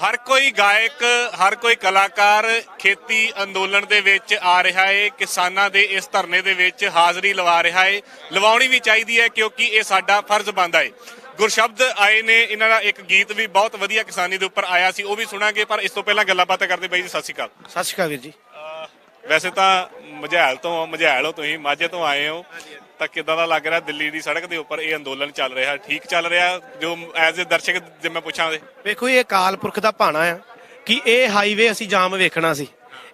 ਹਰ ਕੋਈ ਗਾਇਕ ਹਰ ਕੋਈ ਕਲਾਕਾਰ ਖੇਤੀ ਅੰਦੋਲਨ ਦੇ ਵਿੱਚ ਆ ਰਿਹਾ ਹੈ ਕਿਸਾਨਾਂ ਦੇ ਇਸ ਧਰਨੇ ਦੇ ਵਿੱਚ ਹਾਜ਼ਰੀ ਲਵਾ ਰਿਹਾ ਹੈ ਲਵਾਉਣੀ ਵੀ ਚਾਹੀਦੀ ਹੈ ਕਿਉਂਕਿ ਇਹ ਸਾਡਾ ਫਰਜ਼ ਬਣਦਾ ਹੈ ਗੁਰਸ਼ਬਦ ਆਏ ਨੇ ਇਹਨਾਂ ਦਾ ਇੱਕ ਗੀਤ ਵੀ ਬਹੁਤ ਵਧੀਆ ਕਿਸਾਨੀ ਦੇ ਉੱਪਰ ਆਇਆ ਸੀ ਉਹ ਵੀ ਸੁਣਾਂਗੇ ਪਰ ਇਸ ਤੋਂ ਪਹਿਲਾਂ ਗੱਲਾਂ ਬਾਤਾਂ ਕਰਦੇ ਬਾਈ ਜੀ ਸਤਿ ਸ਼੍ਰੀ ਅਕਾਲ। ਸਤਿ ਸ਼੍ਰੀ ਅਕਾਲ ਵੀਰ ਜੀ। ਵੈਸੇ ਤਾਂ ਮਝੈਲ ਤੋਂ ਮਝੈਲ ਹੋ ਤੁਸੀਂ ਮਾਝੇ ਤੋਂ ਆਏ ਹੋ। ਤਾਂ ਕਿਦਾਂ ਦਾ ਲੱਗ ਰਿਹਾ ਦਿੱਲੀ ਦੀ ਸੜਕ ਦੇ ਉੱਪਰ ਇਹ ਅੰਦੋਲਨ ਚੱਲ ਰਿਹਾ? ਠੀਕ ਚੱਲ ਰਿਹਾ ਜੋ ਐਜ਼ ਅ ਦਰਸ਼ਕ ਜੇ ਮੈਂ ਪੁੱਛਾਂ ਤੇ ਵੇਖੋ ਇਹ ਅਕਾਲ ਪੁਰਖ ਦਾ ਭਾਣਾ ਆ ਕਿ ਇਹ ਹਾਈਵੇ ਅਸੀਂ ਜਾਮ ਵੇਖਣਾ ਸੀ।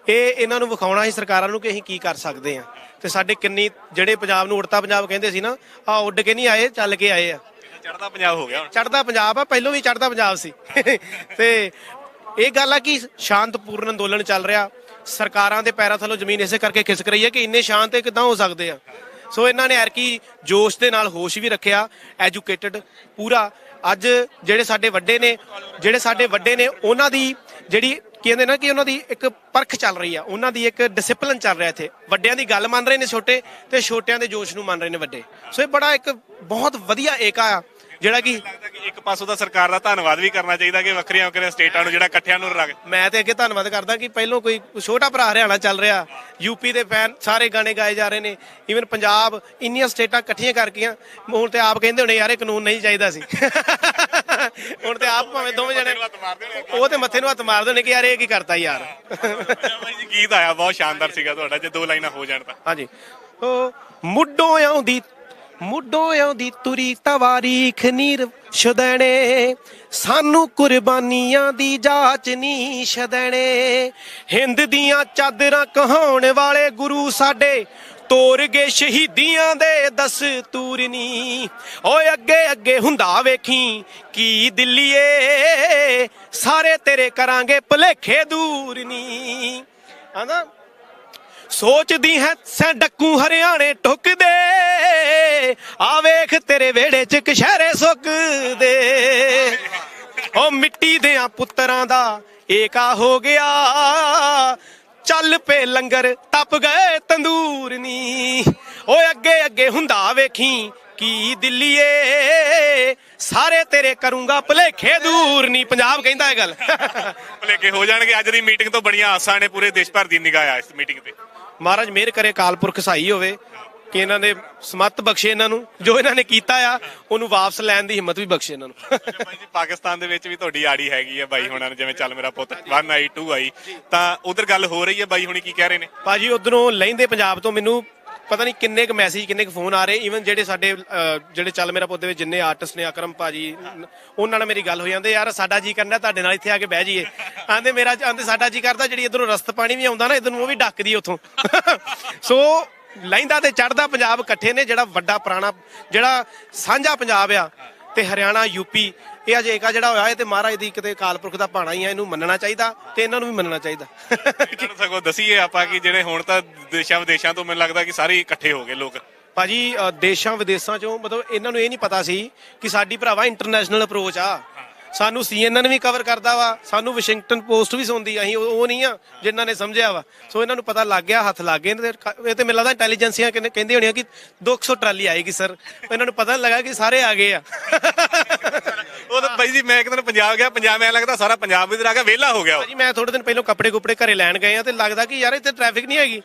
ਇਹ ਇਹਨਾਂ ਨੂੰ ਵਿਖਾਉਣਾ ਸੀ ਸਰਕਾਰਾਂ ਨੂੰ ਕਿ ਅਸੀਂ ਕੀ ਕਰ ਸਕਦੇ ਆ। ਤੇ ਸਾਡੇ ਕਿੰਨੀ ਜਿਹੜੇ ਪੰਜਾਬ ਨੂੰ ਉੜਤਾ ਪੰਜਾਬ ਕਹਿੰਦੇ ਸੀ ਨਾ ਆ ਉੱਡ ਕੇ ਨਹੀਂ ਆਏ ਚੱਲ ਕੇ ਆਏ ਆ। ਚੜਦਾ ਪੰਜਾਬ ਹੋ ਗਿਆ ਚੜਦਾ ਪੰਜਾਬ ਆ ਪਹਿਲਾਂ ਵੀ ਚੜਦਾ ਪੰਜਾਬ ਸੀ। ਤੇ ਇਹ ਗੱਲ ਆ ਕਿ ਸ਼ਾਂਤਪੂਰਨ ਅੰਦੋਲਨ ਚੱਲ ਰਿਹਾ। ਸਰਕਾਰਾਂ ਦੇ ਪੈਰਾਂ ਥੱਲੋਂ ਜ਼ਮੀਨ ਇਸੇ ਕਰਕੇ ਖਿਸਕ ਰਹੀ ਹੈ ਕਿ ਇੰਨੇ ਸ਼ਾਂਤ ਕਿਦਾਂ ਹੋ ਸਕਦੇ ਆ? ਸੋ ਇਹਨਾਂ ਨੇ ਐਰਕੀ ਜੋਸ਼ ਦੇ ਨਾਲ ਹੋਸ਼ ਵੀ ਰੱਖਿਆ ਐਜੂਕੇਟਡ ਪੂਰਾ। ਅੱਜ ਜਿਹੜੇ ਸਾਡੇ ਵੱਡੇ ਨੇ, ਜਿਹੜੇ ਸਾਡੇ ਵੱਡੇ ਨੇ, ਉਹਨਾਂ ਦੀ ਜਿਹੜੀ ਕਹਿੰਦੇ ਨਾ ਕਿ ਉਹਨਾਂ ਦੀ ਇੱਕ ਪਰਖ ਚੱਲ ਰਹੀ ਆ, ਉਹਨਾਂ ਦੀ ਇੱਕ ਡਿਸਪਲਿਨ ਚੱਲ ਰਿਹਾ ਇੱਥੇ। ਵੱਡਿਆਂ ਦੀ ਗੱਲ ਮੰਨ ਰਹੇ ਨੇ ਛੋਟੇ ਤੇ ਛੋਟਿਆਂ ਦੇ ਜੋਸ਼ ਨੂੰ ਮੰਨ ਰਹੇ ਨੇ ਵੱਡੇ। ਸੋ ਇਹ ਬੜਾ ਇੱਕ ਬਹੁਤ ਵਧੀਆ ਏਕਾ ਆ, ਜਿਹੜਾ ਕਿ ਪਾਸੋਂ ਤਾਂ ਸਰਕਾਰ ਦਾ ਧੰਨਵਾਦ ਵੀ ਕਰਨਾ ਚਾਹੀਦਾ ਕਿ ਵੱਖਰੀਆਂ ਵੱਖਰੀਆਂ ਸਟੇਟਾਂ ਨੂੰ ਜਿਹੜਾ ਇਕੱਠਿਆਂ ਨੂੰ ਰੱਖ ਮੈਂ ਤੇ ਅੱਗੇ ਧੰਨਵਾਦ ਕਰਦਾ ਕਿ ਪਹਿਲੋਂ ਕੋਈ ਛੋਟਾ ਭਰਾ ਹਰਿਆਣਾ ਚੱਲ ਰਿਹਾ। ਯੂਪੀ ਦੇ ਫੈਨ ਸਾਰੇ ਗਾਣੇ ਗਾਏ ਜਾ ਰਹੇ ਨੇ। ਇਵਨ ਪੰਜਾਬ ਇੰਨੀਆਂ ਸਟੇਟਾਂ ਇਕੱਠੀਆਂ ਕਰ ਗਈਆਂ ਹੁਣ ਤੇ ਆਪ ਕਹਿੰਦੇ ਹੋਣੇ ਯਾਰ ਇਹ ਕਾਨੂੰਨ ਨਹੀਂ ਚਾਹੀਦਾ ਸੀ। ਹੁਣ ਤੇ ਆਪ ਭਾਵੇਂ ਦੋਵੇਂ ਜਣੇ ਉਹ ਤੇ ਮੱਥੇ ਨੂੰ ਹੱਥ ਮਾਰ ਦੇਣੇ ਕਿ ਯਾਰ ਇਹ ਕੀ ਕਰਤਾ ਯਾਰ? ਬਾਈ ਜੀ ਗੀਤ ਆਇਆ ਬਹੁਤ ਸ਼ਾਨਦਾਰ ਸੀਗਾ ਤੁਹਾਡਾ ਜੇ ਦੋ ਲਾਈਨਾਂ ਹੋ ਜਾਣ ਤਾਂ। ਹਾਂਜੀ। ਉਹ ਮੁੱਢੋਂ ਆਉਂਦੀ ਮੁੱਢੋਂ ਆਉਂਦੀ ਤੁਰੀ ਤਵਾਰੀਖ ਨੀਰ ਸ਼ਦਣੇ ਸਾਨੂੰ ਕੁਰਬਾਨੀਆਂ ਦੀ ਜਾਚ ਨੀ ਛਦਣੇ। ਹਿੰਦ ਦੀਆਂ ਚਾਦਰਾਂ ਕਹਾਉਣ ਵਾਲੇ ਗੁਰੂ ਸਾਡੇ, ਤੋਰ ਗਏ ਸ਼ਹੀਦੀਆਂ ਦੇ ਦਸਤੂਰ ਨੀ। ਓਏ ਅੱਗੇ ਅੱਗੇ ਹੁੰਦਾ ਵੇਖੀ ਕੀ ਦਿੱਲੀਏ, ਸਾਰੇ ਤੇਰੇ ਕਰਾਂਗੇ ਭਲੇਖੇ ਦੂਰ ਨੀ। ਆਂਦਾ ਸੋਚਦੀ ਹੈ, ਸੈਂ ਡੱਕੂ ਹਰਿਆਣੇ ਟੁੱਕਦੇ ਆ ਵੇਖ ਤੇਰੇ ਵਿਹੜੇ ਚ ਕਸ਼ਹਿਰੇ ਸੁੱਕਦੇ। ਓ ਮਿੱਟੀ ਦੇ ਪੁੱਤਰਾਂ ਦਾ ਏਕਾ ਹੋ ਗਿਆ। ਚੱਲ ਪੇ ਲੰਗਰ ਤਪ ਗਏ ਤੰਦੂਰ ਨੀ। ਓਏ ਅੱਗੇ ਅੱਗੇ ਹੁੰਦਾ ਵੇਖੀ ਕੀ ਦਿੱਲੀਏ। ਸਾਰੇ ਤੇਰੇ ਕਰੂੰਗਾ ਭਲੇਖੇ ਦੂਰ ਨੀ। ਪੰਜਾਬ ਕਹਿੰਦਾ ਇਹ ਗੱਲ। ਭਲੇਕੇ ਹੋ ਜਾਣਗੇ। ਅੱਜ ਦੀ ਮੀਟਿੰਗ ਤੋਂ ਬੜੀਆਂ ਆਸਾਂ ਨੇ ਪੂਰੇ ਦੇਸ਼ ਭਰ ਦੀ ਨਿਗਾਹ ਆ ਇਸ ਮੀਟਿੰਗ ਤੇ। ਮਹਾਰਾਜ ਮਿਹਰ ਕਰੇ ਕਾਲਪੁਰਖ ਸਹਾਈ ਹੋਵੇ ਕਿ ਇਹਨਾਂ ਦੇ ਸਮੱਤ ਬਖਸ਼ੇ ਇਹਨਾਂ ਨੂੰ ਜੋ ਇਹਨਾਂ ਨੇ ਕੀਤਾ ਆ ਉਹਨੂੰ ਵਾਪਸ ਲੈਣ ਦੀ ਹਿੰਮਤ ਵੀ ਬਖਸ਼ੇ ਇਹਨਾਂ ਨੂੰ। ਅੱਛਾ ਬਾਈ ਜੀ ਪਾਕਿਸਤਾਨ ਦੇ ਵਿੱਚ ਵੀ ਤੁਹਾਡੀ ਆੜੀ ਹੈਗੀ ਹੈ ਬਾਈ ਹੁਣਾਂ ਨੇ ਜਿਵੇਂ ਚੱਲ ਮੇਰਾ ਪੁੱਤ 1 ਆਈ 2 ਆਈ ਤਾਂ ਉਧਰ ਗੱਲ ਹੋ ਰਹੀ ਹੈ ਬਾਈ ਹੁਣੀ ਕੀ ਕਹਿ ਰਹੇ ਨੇ? ਭਾਜੀ ਉਧਰੋਂ ਲਹਿੰਦੇ ਪੰਜਾਬ ਤੋਂ ਮੈਨੂੰ ਪਤਾ ਨਹੀਂ ਕਿੰਨੇ ਕੁ ਮੈਸੇਜ ਕਿੰਨੇ ਕੁ ਫੋਨ ਆ ਰਹੇ। ਈਵਨ ਜਿਹੜੇ ਸਾਡੇ ਅਹ, ਜਿਹੜੇ ਚੱਲ ਮੇਰਾ ਪੁੱਤ ਦੇ ਵਿੱਚ ਜਿੰਨੇ ਆਰਟਿਸਟ ਨੇ ਅਕਰਮ ਭਾਜੀ ਉਹਨਾਂ ਨਾਲ ਮੇਰੀ ਗੱਲ ਹੋ ਜਾਂਦੀ ਯਾਰ ਸਾਡਾ ਜੀ ਕਰਨਾ ਤੁਹਾਡੇ ਨਾਲ ਇੱਥੇ ਆ ਕੇ ਬਹਿ ਜਾਈਏ। ਆਂਦੇ ਮੇਰਾ ਆਂਦੇ ਸਾਡਾ ਜੀ ਕਰਦਾ ਜਿਹੜੀ ਇਧਰੋਂ ਰਸਤ ਪਾਣੀ ਵੀ ਆਉਂਦਾ ਨਾ ਇਧਰ ਨੂੰ ਉਹ ਵੀ ਡੱਕਦੀ ਉਥੋਂ। ਸੋ ਲਹਿੰਦਾ ਤੇ ਚੜਦਾ ਪੰਜਾਬ ਇਕੱਠੇ ਨੇ ਜਿਹੜਾ ਵੱਡਾ ਪੁਰਾਣਾ ਜਿਹੜਾ ਸਾਂਝਾ ਪੰਜਾਬ ਆ ਤੇ ਹਰਿਆਣਾ ਯੂਪੀ ਇਹ ਅਜੇ ਏਕਾ ਜਿਹੜਾ ਹੋਇਆ ਇਹ ਤੇ ਮਹਾਰਾਜ ਦੀ ਕਿਤੇ ਕਾਲਪੁਰਖ ਦਾ ਭਾਣਾ ਹੀ ਆ ਇਹਨੂੰ ਮੰਨਣਾ ਚਾਹੀਦਾ ਤੇ ਇਹਨਾਂ ਨੂੰ ਵੀ ਮੰਨਣਾ ਚਾਹੀਦਾ। ਇਹਨਾਂ ਨੂੰ ਸਗੋਂ ਦਸੀਏ ਆਪਾਂ ਕਿ ਜਿਹੜੇ ਹੁਣ ਤਾਂ ਦੇਸ਼ਾਂ ਵਿਦੇਸ਼ਾਂ ਤੋਂ ਮੈਨੂੰ ਲੱਗਦਾ ਕਿ ਸਾਰੇ ਇਕੱਠੇ ਹੋ ਗਏ ਲੋਕ। ਭਾਜੀ ਦੇਸ਼ਾਂ ਵਿਦੇਸ਼ਾਂ ਚੋਂ ਮਤਲਬ ਇਹਨਾਂ ਨੂੰ ਇਹ ਨਹੀਂ ਪਤਾ ਸੀ ਕਿ ਸਾਡੀ ਭਰਾਵਾ ਇੰਟਰਨੈਸ਼ਨਲ ਅਪਰੋਚ ਆ। ਸਾਨੂੰ ਸੀਐਨਐਨ ਵੀ ਕਵਰ ਕਰਦਾ ਵਾ ਸਾਨੂੰ ਵਾਸ਼ਿੰਗਟਨ ਪੋਸਟ ਵੀ ਸੁਣਦੀ ਅਸੀਂ ਉਹ ਨਹੀਂ ਆ ਜਿਨ੍ਹਾਂ ਨੇ ਸਮਝਿਆ ਵਾ। ਸੋ ਇਹਨਾਂ ਨੂੰ ਪਤਾ ਲੱਗ ਗਿਆ ਹੱਥ ਲੱਗ ਗਏ ਇਹ ਤੇ ਮੈਨੂੰ ਲੱਗਦਾ ਇੰਟੈਲੀਜੈਂਸੀਆਂ ਕਹਿੰਦੇ ਹੋਣੀਆਂ ਕਿ 200 ਟਰਾਲੀ ਆਏਗੀ ਸਰ ਇਹਨਾਂ ਨੂੰ ਪਤਾ ਲੱਗਾ ਕਿ ਸਾਰੇ ਆ ਗਏ ਆ। ਉਹ ਤਾਂ ਬਾਈ ਜੀ ਮੈਂ ਇੱਕ ਦਿਨ ਪੰਜਾਬ ਗਿਆ ਪੰਜਾਬ ਐ ਲੱਗਦਾ ਸਾਰਾ ਪੰਜਾਬ ਇਧਰ ਆ ਗਿਆ ਵਿਹਲਾ ਹੋ ਗਿਆ ਉਹ। ਭਾਜੀ ਮੈਂ ਥੋੜੇ ਦਿਨ ਪਹਿਲਾਂ ਕੱਪੜੇ ਕੁਪੜੇ ਘਰੇ ਲੈਣ ਗਏ ਆ ਤੇ ਲੱਗਦਾ ਕਿ ਯਾਰ ਇੱਥੇ ਟ੍ਰੈਫਿਕ ਨਹੀਂ ਹੈਗੀ।